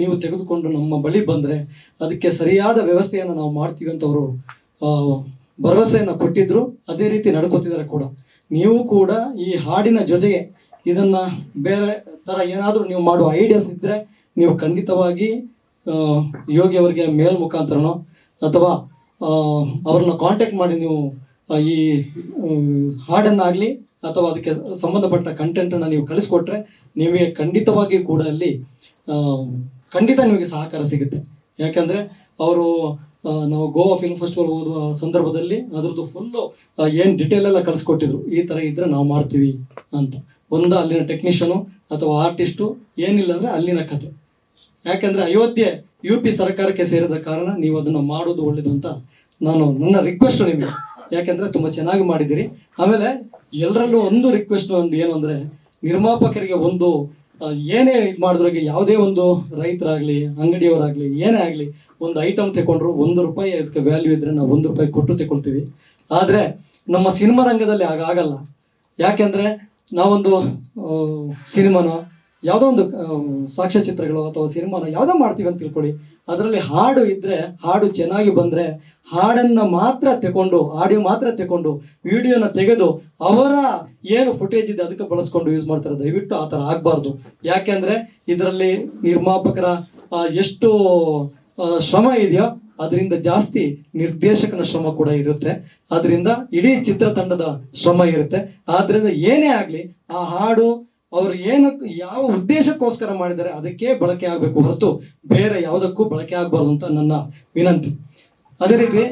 ನೀವು ತೆಗೆದುಕೊಂಡು ನಮ್ಮ ಬಳಿ ಬಂದರೆ ಅದಕ್ಕೆ ಸರಿಯಾದ ವ್ಯವಸ್ಥೆಯನ್ನು ನಾವು ಮಾಡ್ತೀವಿ ಅಂತ ಅವರು ಭರವಸೆಯನ್ನು ಕೊಟ್ಟಿದ್ರು. ಅದೇ ರೀತಿ ನಡ್ಕೋತಿದ್ದಾರೆ ಕೂಡ. ನೀವು ಕೂಡ ಈ ಹಾಡಿನ ಜೊತೆಗೆ ಇದನ್ನ ಬೇರೆ ಥರ ಏನಾದರೂ ನೀವು ಮಾಡುವ ಐಡಿಯಾಸ್ ಇದ್ದರೆ ನೀವು ಖಂಡಿತವಾಗಿ ಯೋಗಿ ಅವರಿಗೆ ಮೇಲ್ ಮುಖಾಂತರನೋ ಅಥವಾ ಅವ್ರನ್ನ ಕಾಂಟ್ಯಾಕ್ಟ್ ಮಾಡಿ ನೀವು ಈ ಹಾಡನ್ನಾಗ್ಲಿ ಅಥವಾ ಅದಕ್ಕೆ ಸಂಬಂಧಪಟ್ಟ ಕಂಟೆಂಟನ್ನು ನೀವು ಕಳಿಸ್ಕೊಟ್ರೆ ನಿಮಗೆ ಖಂಡಿತವಾಗಿ ಕೂಡ ಅಲ್ಲಿ ಖಂಡಿತ ನಿಮಗೆ ಸಹಕಾರ ಸಿಗುತ್ತೆ. ಯಾಕಂದರೆ ಅವರು ನಾವು ಗೋವಾ ಫಿಲ್ಮ್ ಫೆಸ್ಟಿವಲ್ ಓದುವ ಸಂದರ್ಭದಲ್ಲಿ ಅದ್ರದ್ದು ಫುಲ್ಲು ಏನು ಡಿಟೇಲ್ ಎಲ್ಲ ಕಲಿಸ್ಕೊಟ್ಟಿದ್ರು ಈ ಥರ ಇದ್ರೆ ನಾವು ಮಾಡ್ತೀವಿ ಅಂತ. ಒಂದು ಅಲ್ಲಿನ ಟೆಕ್ನಿಷಿಯನು ಅಥವಾ ಆರ್ಟಿಸ್ಟು ಏನಿಲ್ಲ ಅಂದರೆ ಅಲ್ಲಿನ ಕತೆ. ಯಾಕಂದರೆ ಅಯೋಧ್ಯೆ ಯು ಪಿ ಸರ್ಕಾರಕ್ಕೆ ಸೇರಿದ ಕಾರಣ ನೀವು ಅದನ್ನು ಮಾಡೋದು ಒಳ್ಳೇದು ಅಂತ ನಾನು ನನ್ನ ರಿಕ್ವೆಸ್ಟ್ ನಿಮಗೆ. ಯಾಕಂದರೆ ತುಂಬ ಚೆನ್ನಾಗಿ ಮಾಡಿದ್ದೀರಿ. ಆಮೇಲೆ ಎಲ್ಲರಲ್ಲೂ ಒಂದು ರಿಕ್ವೆಸ್ಟ್ ಒಂದು ಏನು ಅಂದರೆ ನಿರ್ಮಾಪಕರಿಗೆ ಒಂದು ಏನೇ ಇದು ಮಾಡಿದ್ರಾಗೆ ಯಾವುದೇ ಒಂದು ರೈತರಾಗಲಿ, ಅಂಗಡಿಯವರಾಗಲಿ, ಏನೇ ಆಗಲಿ, ಒಂದು ಐಟಮ್ ತಗೊಂಡ್ರು ಒಂದು ರೂಪಾಯಿ ಅದಕ್ಕೆ ವ್ಯಾಲ್ಯೂ ಇದ್ದರೆ ನಾವು ಒಂದು ರೂಪಾಯಿ ಕೊಟ್ಟು ತಗೊಳ್ತೀವಿ ಆದರೆ ನಮ್ಮ ಸಿನಿಮಾ ರಂಗದಲ್ಲಿ ಆಗ ಆಗಲ್ಲ. ಯಾಕೆಂದರೆ ನಾವೊಂದು ಸಿನಿಮಾನೋ ಯಾವುದೋ ಒಂದು ಸಾಕ್ಷ್ಯಚಿತ್ರಗಳು ಅಥವಾ ಸಿನಿಮಾನ ಯಾವುದೋ ಮಾಡ್ತೀವಿ ಅಂತ ತಿಳ್ಕೊಳ್ಳಿ. ಅದರಲ್ಲಿ ಹಾಡು ಇದ್ದರೆ ಹಾಡು ಚೆನ್ನಾಗಿ ಬಂದರೆ ಹಾಡನ್ನು ಮಾತ್ರ ತಗೊಂಡು ಆಡಿಯೋ ಮಾತ್ರ ತಗೊಂಡು ವಿಡಿಯೋನ ತೆಗೆದು ಅವರ ಏನು ಫುಟೇಜ್ ಇದೆ ಅದಕ್ಕೆ ಬಳಸ್ಕೊಂಡು ಯೂಸ್ ಮಾಡ್ತಾರೆ. ದಯವಿಟ್ಟು ಆ ಥರ ಆಗಬಾರ್ದು. ಯಾಕೆಂದರೆ ಇದರಲ್ಲಿ ನಿರ್ಮಾಪಕರ ಎಷ್ಟು ಶ್ರಮ ಇದೆಯೋ ಅದರಿಂದ ಜಾಸ್ತಿ ನಿರ್ದೇಶಕನ ಶ್ರಮ ಕೂಡ ಇರುತ್ತೆ. ಅದರಿಂದ ಇಡೀ ಚಿತ್ರತಂಡದ ಶ್ರಮ ಇರುತ್ತೆ. ಆದ್ದರಿಂದ ಏನೇ ಆಗಲಿ ಆ ಹಾಡು ಅವರು ಏನಕ್ಕೆ ಯಾವ ಉದ್ದೇಶಕ್ಕೋಸ್ಕರ ಮಾಡಿದ್ದಾರೆ ಅದಕ್ಕೆ ಬಳಕೆ ಆಗಬೇಕು ಹೊರತು ಬೇರೆ ಯಾವುದಕ್ಕೂ ಬಳಕೆ ಆಗಬಾರ್ದು ಅಂತ ನನ್ನ ವಿನಂತಿ. ಅದೇ ರೀತಿ